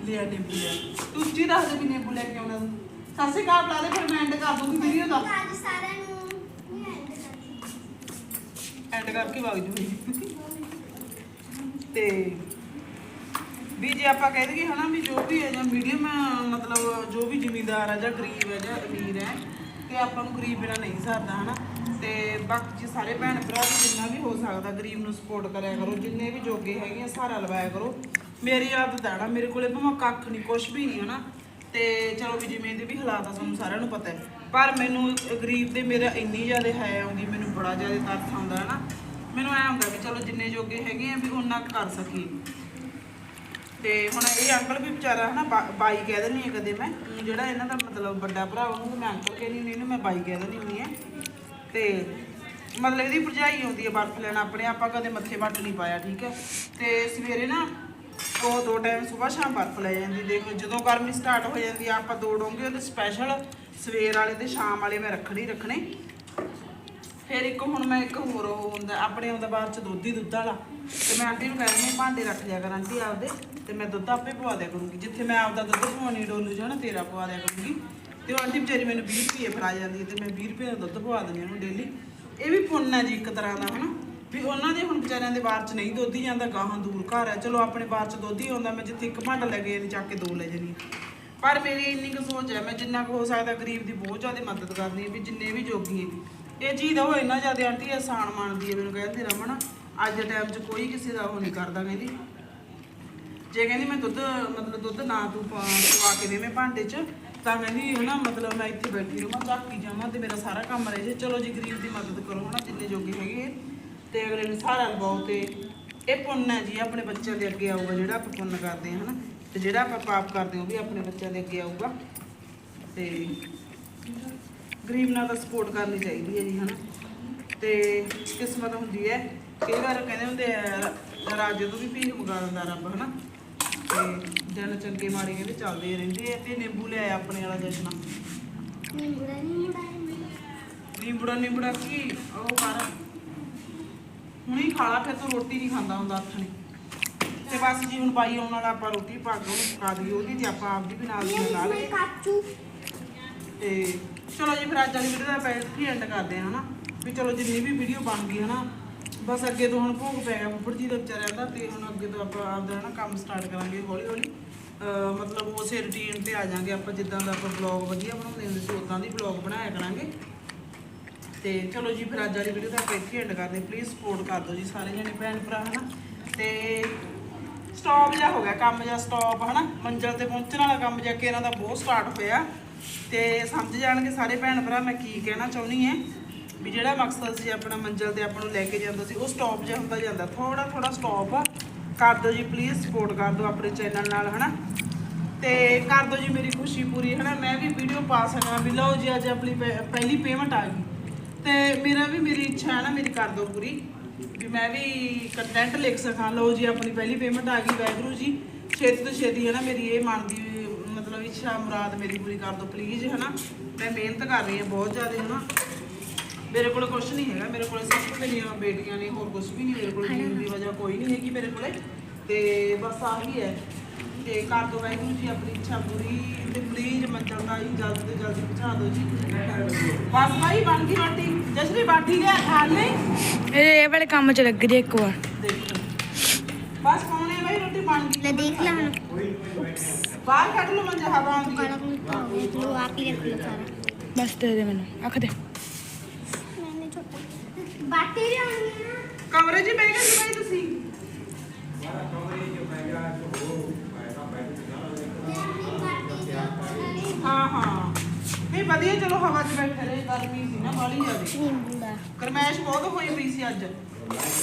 ਲਿਆ ਨਿੰਬੂ ਲਿਆ। ਤੂੰ ਉੱਚੀ ਦੱਸ ਦੇ ਵੀ ਨਿੰਬੂ ਲੈ ਕੇ ਆਉਣਾ। ਸ਼੍ਰੀ ਅਕਾਲ ਬੁਲਾ ਦੇ ਫਿਰ ਮੈਂ ਐਂਡ ਕਰ ਦੂੰਗੀ ਵੀਡੀਓ ਦਾ। ਸਾਰਿਆਂ ਨੂੰ। ਐਂਡ ਕਰਕੇ ਵਗ ਜੂਗੀ। ਤੇ ਵੀ ਜੇ ਆਪਾਂ ਕਹਿ ਦਈਏ ਹਨਾ ਵੀ ਜੋ ਵੀ ਹੈ ਜਾਂ ਮੀਡੀਅਮ ਮਤਲਬ ਜੋ ਵੀ ਜ਼ਿਮੀਂਦਾਰ ਹੈ ਜਾਂ ਗਰੀਬ ਹੈ ਜਾਂ ਅਮੀਰ ਹੈ, ਤੇ ਆਪਾਂ ਨੂੰ ਗਰੀਬ ਬਿਨਾ ਨਹੀਂ ਸਰਦਾ ਹਨਾ। ਤੇ ਬਾਕੀ ਸਾਰੇ ਭੈਣ ਭਰਾ ਵੀ ਜਿੰਨਾ ਵੀ ਹੋ ਸਕਦਾ ਗਰੀਬ ਨੂੰ ਸਪੋਰਟ ਕਰਿਆ ਕਰੋ, ਜਿੰਨੇ ਵੀ ਜੋਗੇ ਹੈਗੇ ਆ ਸਹਾਰਾ ਲਵਾਇਆ ਕਰੋ। ਮੇਰੀ ਆਦਤ ਹੈ ਨਾ, ਮੇਰੇ ਕੋਲੇ ਭਾਵੇਂ ਕੱਖ ਨਹੀਂ ਕੁਛ ਵੀ ਨਹੀਂ ਹਨਾ। ਤੇ ਚਲੋ ਵੀ ਜਿਵੇਂ ਦੇ ਵੀ ਹਾਲਾਤ ਆ, ਤੁਹਾਨੂੰ ਸਾਰਿਆਂ ਨੂੰ ਪਤਾ ਹੈ। ਪਰ ਮੈਨੂੰ ਗਰੀਬ ਦੇ ਮੇਰਾ ਇੰਨੀ ਜ਼ਿਆਦਾ ਹੈ ਆਉਂਦੀ, ਮੈਨੂੰ ਬੜਾ ਜ਼ਿਆਦਾ ਤਰਸ ਆਉਂਦਾ ਹੈ ਨਾ ਮੈਨੂੰ ਐ ਹੁੰਦਾ ਵੀ ਚਲੋ ਜਿੰਨੇ ਜੋਗੇ ਹੈਗੇ ਆ ਵੀ ਉਹਨਾਂ ਕੁ ਕਰ ਸਕੀਏ। ਤੇ ਹੁਣ ਇਹ ਅੰਕਲ ਵੀ ਵਿਚਾਰਾ ਹਨਾ, ਬਾ- ਬਾਈ ਕਹਿ ਦਿੰਦੀ ਆ ਕਦੇ ਮੈਂ ਊਂ ਜਿਹੜਾ ਇਹਨਾਂ ਦਾ ਮਤਲਬ ਵੱਡਾ ਭਰਾ ਉਹਨੂੰ ਮੈਂ ਅੰਕਲ ਕਹਿੰਦੀ ਹੁੰਦੀ ਇਹਨੂੰ ਮੈਂ ਬਾਈ ਕਹਿ ਦਿੰਦੀ ਹੁੰਦੀ ਆ। ਤੇ ਮਤਲਬ ਇਹਦੀ ਭਰਜਾਈ ਆਉਂਦੀ ਆ ਬਰਫ ਲੈਣ, ਆਪਣੇ ਆਪਾਂ ਕਦੇ ਮੱਥੇ ਵੱਟ ਨਹੀਂ ਪਾਇਆ, ਠੀਕ ਹੈ ਤੇ ਸਵੇਰੇ ਨਾ ਉਹ ਦੋ ਟਾਈਮ ਸਵੇਰ ਸ਼ਾਮ ਬਰਫ ਲੈ ਜਾਂਦੀ, ਦੇਖ, ਜਦੋਂ ਗਰਮੀ ਸਟਾਰਟ ਹੋ ਜਾਂਦੀ ਆ, ਆਪਾਂ ਦੋ ਡੋਂਗੇ, ਉਹਦੇ ਸਪੈਸ਼ਲ ਸਵੇਰ ਵਾਲੇ ਤੇ ਸ਼ਾਮ ਵਾਲੇ ਮੈਂ ਰੱਖਣੇ ਰੱਖਣੇ। ਫਿਰ ਇੱਕ ਹੁਣ ਮੈਂ ਇੱਕ ਹੋਰ ਉਹ ਹੁੰਦਾ, ਆਪਣੇ ਆਉਂਦਾ ਬਾਹਰ ਚ ਦੁੱਧ ਹੀ ਦੁੱਧ ਵਾਲਾ। ਤੇ ਮੈਂ ਆਂਟੀ ਨੂੰ ਕਹਿੰਦੀ ਭਾਂਡੇ ਰੱਖ ਲਿਆ ਕਰ ਆਂਟੀ ਆਪਦੇ, ਤੇ ਮੈਂ ਦੁੱਧ ਆਪੇ ਪਵਾ ਦਿਆ ਕਰੂੰਗੀ। ਜਿੱਥੇ ਮੈਂ ਆਪਦਾ ਦੁੱਧ ਪਵਾਉਣੀ ਡੋਲੂ ਜਾਣਾ, ਤੇਰਾ ਪਵਾ ਦਿਆ ਕਰੂੰਗੀ। ਤੇ ਉਹ ਆਂਟੀ ਵਿਚਾਰੀ ਮੈਨੂੰ 20 ਰੁਪਏ ਫੜਾ ਜਾਂਦੀ ਹੈ ਤੇ ਮੈਂ 20 ਰੁਪਏ ਦਾ ਦੁੱਧ ਪਵਾ ਦਿੰਦੀ ਉਹਨੂੰ ਡੇਲੀ ਇਹ ਵੀ ਪੁੰਨ ਹੈ ਜੀ ਇੱਕ ਤਰ੍ਹਾਂ ਦਾ, ਹਨਾ? ਵੀ ਉਹਨਾਂ ਦੇ ਹੁਣ ਵਿਚਾਰਿਆਂ ਦੇ ਬਾਹਰ ਚ ਨਹੀਂ ਦੁੱਧ ਹੀ ਜਾਂਦਾ, ਗਾਹਾਂ ਦੂਰ ਘਰ ਹੈ ਚਲੋ ਆਪਣੇ ਬਾਹਰ ਚ ਦੁੱਧ ਹੀ ਆਉਂਦਾ, ਮੈਂ ਜਿੱਥੇ ਇੱਕ ਭਾਂਡਾ ਲੈ ਕੇ ਚੱਕ ਕੇ ਦੋ ਲੈ ਜਾਣੀ ਪਰ ਮੇਰੀ ਇੰਨੀ ਕੁ ਸੋਚ ਹੈ, ਮੈਂ ਜਿੰਨਾ ਕੁ ਹੋ ਸਕਦਾ ਗਰੀਬ ਦੀ ਬਹੁਤ ਜ਼ਿਆਦਾ ਮਦਦ ਕਰਨੀ ਹੈ ਵੀ ਜਿੰਨੇ ਵੀ ਜੋਗੀ ਹੈ ਇਹ ਚੀਜ਼ ਦਾ ਉਹ ਇੰਨਾ ਜ਼ਿਆਦਾ ਆਂਟੀ ਆਸਾਨ ਮੰਨਦੀ ਹੈ ਮੈਨੂੰ ਕਹਿੰਦੀ ਰਮਨ ਅੱਜ ਦੇ ਟਾਈਮ 'ਚ ਕੋਈ ਕਿਸੇ ਦਾ ਉਹ ਨਹੀਂ ਕਰਦਾ ਕਹਿੰਦੀ। ਜੇ ਕਹਿੰਦੀ ਮੈਂ ਦੁੱਧ ਮਤਲਬ ਦੁੱਧ ਨਾ ਤੂੰ ਪਾ- ਪਵਾ ਕੇ ਦੇਵੇਂ ਭਾਂਡੇ 'ਚ ਤਾਂ ਕਹਿੰਦੀ ਹਨਾ ਮਤਲਬ ਮੈਂ ਇੱਥੇ ਬੈਠੀ ਰਹਾਂ ਝਾਕੀ ਜਾਵਾਂ ਤੇ ਮੇਰਾ ਸਾਰਾ ਕੰਮ ਰਹਿ ਜੇ ਚਲੋ ਜੀ ਗਰੀਬ ਦੀ ਮਦਦ ਕਰੋ ਹਨਾ ਜਿੰਨੇ ਜੋਗੇ ਹੈਗੇ। ਹੈ, ਤੇ ਅਗਲੇ ਨੂੰ ਸਹਾਰਾ ਲਵਾਓ ਤੇ ਇਹ ਪੁੰਨ ਹੈ ਜੀ ਆਪਣੇ ਬੱਚਿਆਂ ਦੇ ਅੱਗੇ ਆਊਗਾ ਜਿਹੜਾ ਆਪਾਂ ਪੁੰਨ ਕਰਦੇ ਹਾਂ ਹਨਾ। ਤੇ ਜਿਹੜਾ ਆਪਾਂ ਪਾਪ ਕਰਦੇ ਹਾਂ ਉਹ ਵੀ ਆਪਣੇ ਬੱਚਿਆਂ ਦੇ ਅੱਗੇ ਆਊਗਾ। ਤੇ ਗਰੀਬ ਨਾਲ ਤਾਂ ਸਪੋਰਟ ਕਰਨੀ ਚਾਹੀਦੀ ਹੈ ਜੀ ਹਨਾ। ਤੇ ਕਿਸਮਤ ਹੁੰਦੀ ਹੈ। ਕਈ ਵਾਰ ਕਹਿੰਦੇ ਹੁੰਦੇ ਆ ਰਾਜੇ ਤੋਂ ਵੀ ਭੀਖ ਮੰਗਾ ਦਿੰਦਾ ਰੱਬ ਹਨਾ। ਤੇ ਦਿਨ ਚੰਗੇ ਮਾੜੇ ਕਹਿੰਦੇ ਚੱਲਦੇ ਰਹਿੰਦੇ ਆ ਤੇ ਨਿੰਬੂ ਲਿਆਇਆ ਆਪਣੇ ਵਾਲਾ ਜਸ਼ਨਾ। ਨਿੰਬੂੜਾ ਨਿੰਬੂੜਾ ਕੀ? ਉਹ ਕਰ। ਹੁਣੀ ਖਾ ਲਾ ਫਿਰ ਤੂੰ ਰੋਟੀ ਨਹੀਂ ਖਾਂਦਾ ਹੁੰਦਾ ਹੱਥ ਨੇ ਤੇ ਬਸ ਜੀ ਹੁਣ ਬਾਈ ਆਉਣ ਵਾਲਾ ਆਪਾਂ ਰੋਟੀ ਪਾ ਕੇ ਉਹਨੂੰ ਪਕਾ ਦਈਏ ਉਹਦੀ ਤੇ ਆਪਾਂ ਆਪਦੀ ਵੀ ਨਾਲ ਦੀ ਲਾ ਲਈਏ। ਕਾਚੂ। ਤੇ ਚਲੋ ਜੀ, ਫਿਰ ਅੱਜ ਵਾਲੀ ਵੀਡੀਓ ਦਾ ਆਪਾਂ ਇੱਥੇ ਐਂਡ ਕਰਦੇ ਹਾਂ, ਹਨਾ? ਵੀ ਚਲੋ ਜਿੰਨੀ ਵੀ ਵੀਡੀਓ ਬਣ ਗਈ, ਹਨਾ? ਬਸ ਅੱਗੇ ਤੋਂ ਹੁਣ ਭੋਗ ਪੈ ਗਿਆ, ਫੁੱਫੜ ਜੀ ਦਾ ਵਿਚਾਰਿਆਂ ਦਾ ਤੇ ਹੁਣ ਅੱਗੇ ਤੋਂ ਆਪਾਂ ਆਪਦਾ, ਹਨਾ, ਕੰਮ ਸਟਾਰਟ ਕਰਾਂਗੇ ਹੌਲੀ ਹੌਲੀ ਮਤਲਬ ਉਸੇ ਰੁਟੀਨ ਤੇ ਆ ਜਾਾਂਗੇ ਆਪਾਂ, ਜਿੱਦਾਂ ਦਾ ਆਪਾਂ ਵਲੌਗ ਵਧੀਆ ਬਣਾਉਂਦੇ ਹੁੰਦੇ ਸੀ ਉਦਾਂ ਦੀ ਵਲੌਗ ਬਣਾਇਆ ਕਰਾਂਗੇ। ਤੇ ਚਲੋ ਜੀ, ਫਿਰ ਅੱਜ ਵਾਲੀ ਵੀਡੀਓ ਦਾ ਆਪਾਂ ਇੱਥੇ ਐਂਡ ਕਰਦੇ ਪਲੀਜ਼ ਸਪੋਰਟ ਕਰ ਦਿਓ ਜੀ ਸਾਰੇ ਜਣੇ, ਭੈਣ ਭਰਾ, ਹਨਾ? ਤੇ ਸਟਾਪ ਜਿਹਾ ਹੋ ਗਿਆ, ਕੰਮ ਜਿਹਾ ਸਟਾਪ ਹਨਾ? ਮੰਜ਼ਲ ਤੇ ਪਹੁੰਚਣ ਵਾਲਾ ਕੰਮ ਜਿਹਾ ਕਿ ਇਹਨਾਂ ਦਾ ਬਹੁਤ ਸਟਾਰਟ ਹੋਇਆ। ਤੇ ਸਮਝ ਜਾਣਗੇ ਸਾਰੇ ਭੈਣ ਭਰਾ ਮੈਂ ਕੀ ਕਹਿਣਾ ਚਾਹੁੰਦੀ ਹਾਂ ਵੀ ਜਿਹੜਾ ਮਕਸਦ ਸੀ ਆਪਣਾ ਮੰਜ਼ਲ ਤੇ ਆਪਾਂ ਨੂੰ ਲੈ ਕੇ ਜਾਂਦਾ ਸੀ, ਉਹ ਸਟਾਪ ਜਿਹਾ ਹੁੰਦਾ ਜਾਂਦਾ। ਥੋੜਾ ਥੋੜਾ ਸਟਾਪ ਕਰ ਦਿਓ ਜੀ ਪਲੀਜ਼ ਸਪੋਰਟ ਕਰ ਦਿਓ ਆਪਣੇ ਚੈਨਲ ਨਾਲ, ਹਨਾ? ਤੇ ਕਰ ਦਿਓ ਜੀ ਮੇਰੀ ਖੁਸ਼ੀ ਪੂਰੀ, ਹਨਾ? ਮੈਂ ਵੀ ਵੀਡੀਓ ਪਾ ਸਕਾਂ ਵੀ ਲਓ ਜੀ, ਅੱਜ ਆਪਣੀ ਪਹਿ- ਪਹਿਲੀ ਪੇਮੈਂਟ ਆ ਗਈ। ਤੇ ਮੇਰਾ ਵੀ ਮੇਰੀ ਇੱਛਾ ਹੈ ਨਾ, ਮੇਰੀ ਕਰ ਦਿਓ ਪੂਰੀ। ਵੀ ਮੈਂ ਵੀ ਕੰਟੈਂਟ ਲਿਖ ਸਕਾਂ। ਲਓ ਜੀ, ਆਪਣੀ ਪਹਿਲੀ ਪੇਮੈਂਟ ਆ ਗਈ, ਵਾਹਿਗੁਰੂ ਜੀ। ਛੇਤੀ ਤੋਂ ਛੇਤੀ ਹੈ ਨਾ ਮੇਰੀ ਇਹ ਮਨ ਦੀ ਮਤਲਬ ਇੱਛਾ ਮੁਰਾਦ ਮੇਰੀ ਪੂਰੀ ਕਰ ਦਿਓ ਪਲੀਜ਼ ਹੈ ਨਾ ਮੈਂ ਮਿਹਨਤ ਕਰ ਰਹੀ ਹਾਂ ਬਹੁਤ ਜ਼ਿਆਦਾ ਹੈ ਨਾ ਮੇਰੇ ਕੋਲ ਕੁਝ ਨਹੀਂ ਹੈਗਾ ਮੇਰੇ ਕੋਲ ਸਿਰਫ ਮੇਰੀਆਂ ਬੇਟੀਆਂ ਨੇ ਹੋਰ ਕੁਝ ਵੀ ਨਹੀਂ ਮੇਰੇ ਕੋਲ ਜੀਣ ਦੀ ਵਜ੍ਹਾ ਕੋਈ ਨਹੀਂ ਹੈਗੀ ਮੇਰੇ ਕੋਲੇ। ਤੇ ਬਸ ਆਹੀ ਹੈ ਤੇ ਕਰ ਦੋ ਵਾਹਿਗੁਰੂ ਜੀ ਆਪਣੀ ਇੱਛਾ ਪੂਰੀ ਤੇ ਪਲੀਜ਼ ਮੰਜ਼ਲ ਦਾ ਹੀ ਜਲਦ ਤੋਂ ਜਲਦ ਪਹੁੰਚਾ ਦਿਓ ਜੀ। ਬਸ ਭਾਈ ਬਣ ਗਈ ਰੋਟੀ। ਜਸਰੀ ਬਾਠੀ ਲਿਆ ਖਾ ਲਈ? ਇਹ ਇਹ ਵਾਲੇ ਕੰਮ 'ਚ ਲੱਗ ਜੇ ਇੱਕ ਵਾਰ। ਦੇਖੋ। ਬਸ ਕੌਣੇ ਭਾਈ ਰੋਟੀ ਬਣ ਗਈ। ਲੈ ਦੇਖ ਲੈ ਹੁਣ। ਬਾਹਰ ਕੱਢ ਲਓ ਮੰਜਾ ਹਵਾ ਆਉਂਦੀ ਹੈ। ਹੋ ਲੋ ਆਪ ਹੀ ਰੱਖ ਲੋ ਸਾਰਾ ਬਸ ਦੇ ਦੇ ਮੈਨੂੰ ਅੱਖ ਦੇ। ਮੈਨੇ ਛੋਟਾ ਬਾਟੀ ਲਿਆਉਣੀ ਆ। ਕਮਰੇ 'ਚ ਬਹਿ ਗਏ ਭਾਈ ਤੁਸੀਂ। ਹਾਂ ਵਧੀਆ ਚਲੋ ਹਵਾ 'ਚ ਬੈਠੇ ਰਹੇ ਗਰਮੀ ਸੀ ਨਾ ਬਾਲੀ ਜ਼ਿਆਦੀ। ਨਿੰਬੂ ਦਾ। ਗਰਮੈਸ਼ ਬਹੁਤ ਹੋਈ ਪਈ ਸੀ ਅੱਜ।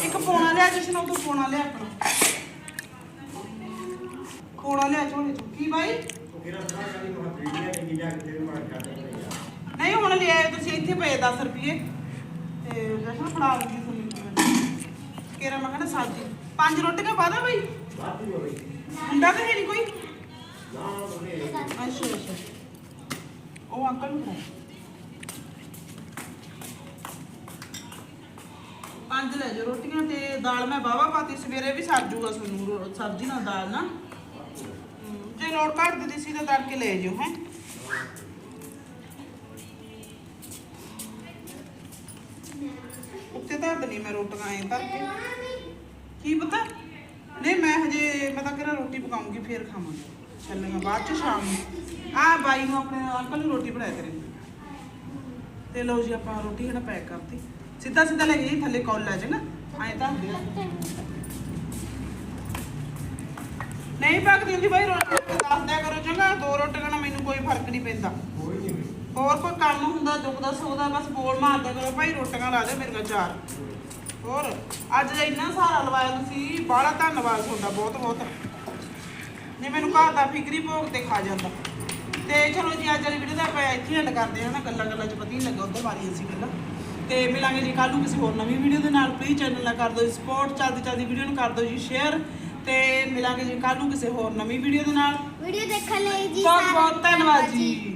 ਇੱਕ ਪੋਣਾ ਲਿਆ ਜਸ਼ਨ ਉਹ ਤੋਂ ਪੋਣਾ ਲਿਆ ਆਪਣਾ। ਪੋਣਾ ਲਿਆ ਝੋਲੇ ਚੋਂ ਬਾਈ? ਨਹੀਂ, ਹੁਣ ਲਿਆਏ ਤੁਸੀਂ, ਇੱਥੇ ਪਏ 10 ਰੁਪਏ। ਤੇ ਜਸ਼ਨ ਫੜਾ ਦਿੰਦੀ ਤੁਹਾਨੂੰ ਕਿਹੜਾ ਮੈਂ ਕਹਿੰਦਾ ਸਬਜ਼ੀ ਪੰਜ ਰੋਟੀਆਂ ਪਾ ਦਾਂ ਮੁੰਡਾ ਤਾਂ ਹੈ ਨਹੀਂ ਕੋਈ। ਅੱਛਾ ਅੱਛਾ। ਉਹ ਅੰਕਲ ਨੂੰ ਫੜਾ। ਪੰਜ ਲੈ ਜਾਓ ਰੋਟੀਆਂ ਤੇ ਦਾਲ ਮੈਂ ਬਾਵਾ ਪਾਤੀ, ਸਵੇਰੇ ਵੀ ਸਰ ਜੂਗਾ ਤੁਹਾਨੂੰ ਸਬਜ਼ੀ ਨਾਲ ਦਾਲ ਨਾ। ਹਮ, ਜੇ ਲੋੜ ਘੱਟ ਦਿੱਤੀ ਸੀ ਤਾਂ ਤੜਕੇ ਲੈ ਜਿਓ ਹੈ ਉੱਤੇ ਧਰ ਦਨੀ ਮੈਂ ਰੋਟੀਆਂ ਐ ਧਰ ਕੇ ਕੀ ਪਤਾ ਨਹੀਂ ਮੈਂ ਹਜੇ ਮੈਂ ਤਾਂ ਕਿਹੜਾ ਰੋਟੀ ਪਕਾਉਂਗੀ ਫੇਰ ਖਾਵਾਂਗੇ ਚੱਲਾਂਗਾ ਬਾਅਦ ਚ ਸ਼ਾਮ ਨੂੰ ਆ ਬਾਈ ਨੂੰ ਆਪਣੇ ਅੰਕਲ ਨੂੰ ਰੋਟੀ ਬਣਾਇਆ ਕਰੇ ਤੇ ਲਓ ਜੀ ਆਪਾਂ ਰੋਟੀ ਹਣਾ ਪੈਕ ਕਰਤੀ ਸਿੱਧਾ ਸਿੱਧਾ ਲੈ ਗਈ ਥੱਲੇ ਕੌਲ ਲੈ ਜਾਣਾ ਐਂ ਤਾਂ ਹੁੰਦੇ ਆ ਨਹੀਂ ਪੱਕਦੀ ਹੁੰਦੀ ਬਾਈ ਰੋਟੀ ਦੱਸ ਦਿਆ ਕਰੋ ਚੰਗਾ। ਦੋ ਰੋਟੀਆਂ ਨਾਲ ਮੈਨੂੰ ਕੋਈ ਫ਼ਰਕ ਨਹੀਂ ਪੈਂਦਾ। ਹੋਰ ਕੋਈ ਕੰਮ ਹੁੰਦਾ ਦੁਖਦਾ ਸੁਖਦਾ ਬਸ ਬੋਲ ਮਾਰਦਾ ਕਰੋ। ਭਾਈ ਰੋਟੀਆਂ ਲਾ ਦੇ ਮੇਰੀਆਂ ਚਾਰ। ਹੋਰ ਅੱਜ ਦਾ ਇੰਨਾ ਸਹਾਰਾ ਲਵਾਇਆ ਤੁਸੀਂ ਬੜਾ ਧੰਨਵਾਦ ਤੁਹਾਡਾ ਬਹੁਤ ਬਹੁਤ। ਨਹੀਂ ਮੈਨੂੰ ਘਰ ਦਾ ਫਿਕਰੀ ਭੋਗ ਤੇ ਖਾ ਜਾਂਦਾ। ਤੇ ਚਲੋ ਜੀ ਅੱਜ ਵਾਲੀ ਵੀਡੀਓ ਦਾ ਆਪਾਂ ਇੱਥੇ ਐਂਡ ਕਰਦੇ ਹਾਂ ਨਾ ਗੱਲਾਂ ਗੱਲਾਂ ਚ ਪਤਾ ਹੀ ਲੱਗਾ ਉਧਰ ਮਾਰੀ ਅਸੀਂ ਗੱਲਾਂ। ਤੇ ਮਿਲਾਂਗੇ ਜੀ ਕੱਲ ਨੂੰ ਕਿਸੇ ਹੋਰ ਨਵੀਂ ਵੀਡੀਓ ਦੇ ਨਾਲ। ਪਲੀਜ਼ ਚੈਨਲ ਨਾਲ ਕਰ ਦਿਓ ਸਪੋਰਟ ਚੱਲਦੀ ਚੱਲਦੀ ਵੀਡੀਓ ਨੂੰ ਕਰ ਦਿਓ ਜੀ ਸ਼ੇਅਰ ਤੇ ਮਿਲਾਂਗੇ ਜੀ ਕੱਲ ਨੂੰ ਕਿਸੇ ਹੋਰ ਨਵੀਂ ਵੀਡੀਓ ਦੇ ਨਾਲ। ਵੀਡੀਓ ਦੇਖਣ ਲਈ ਜੀ ਬਹੁਤ ਬਹੁਤ ਧੰਨਵਾਦ ਜੀ।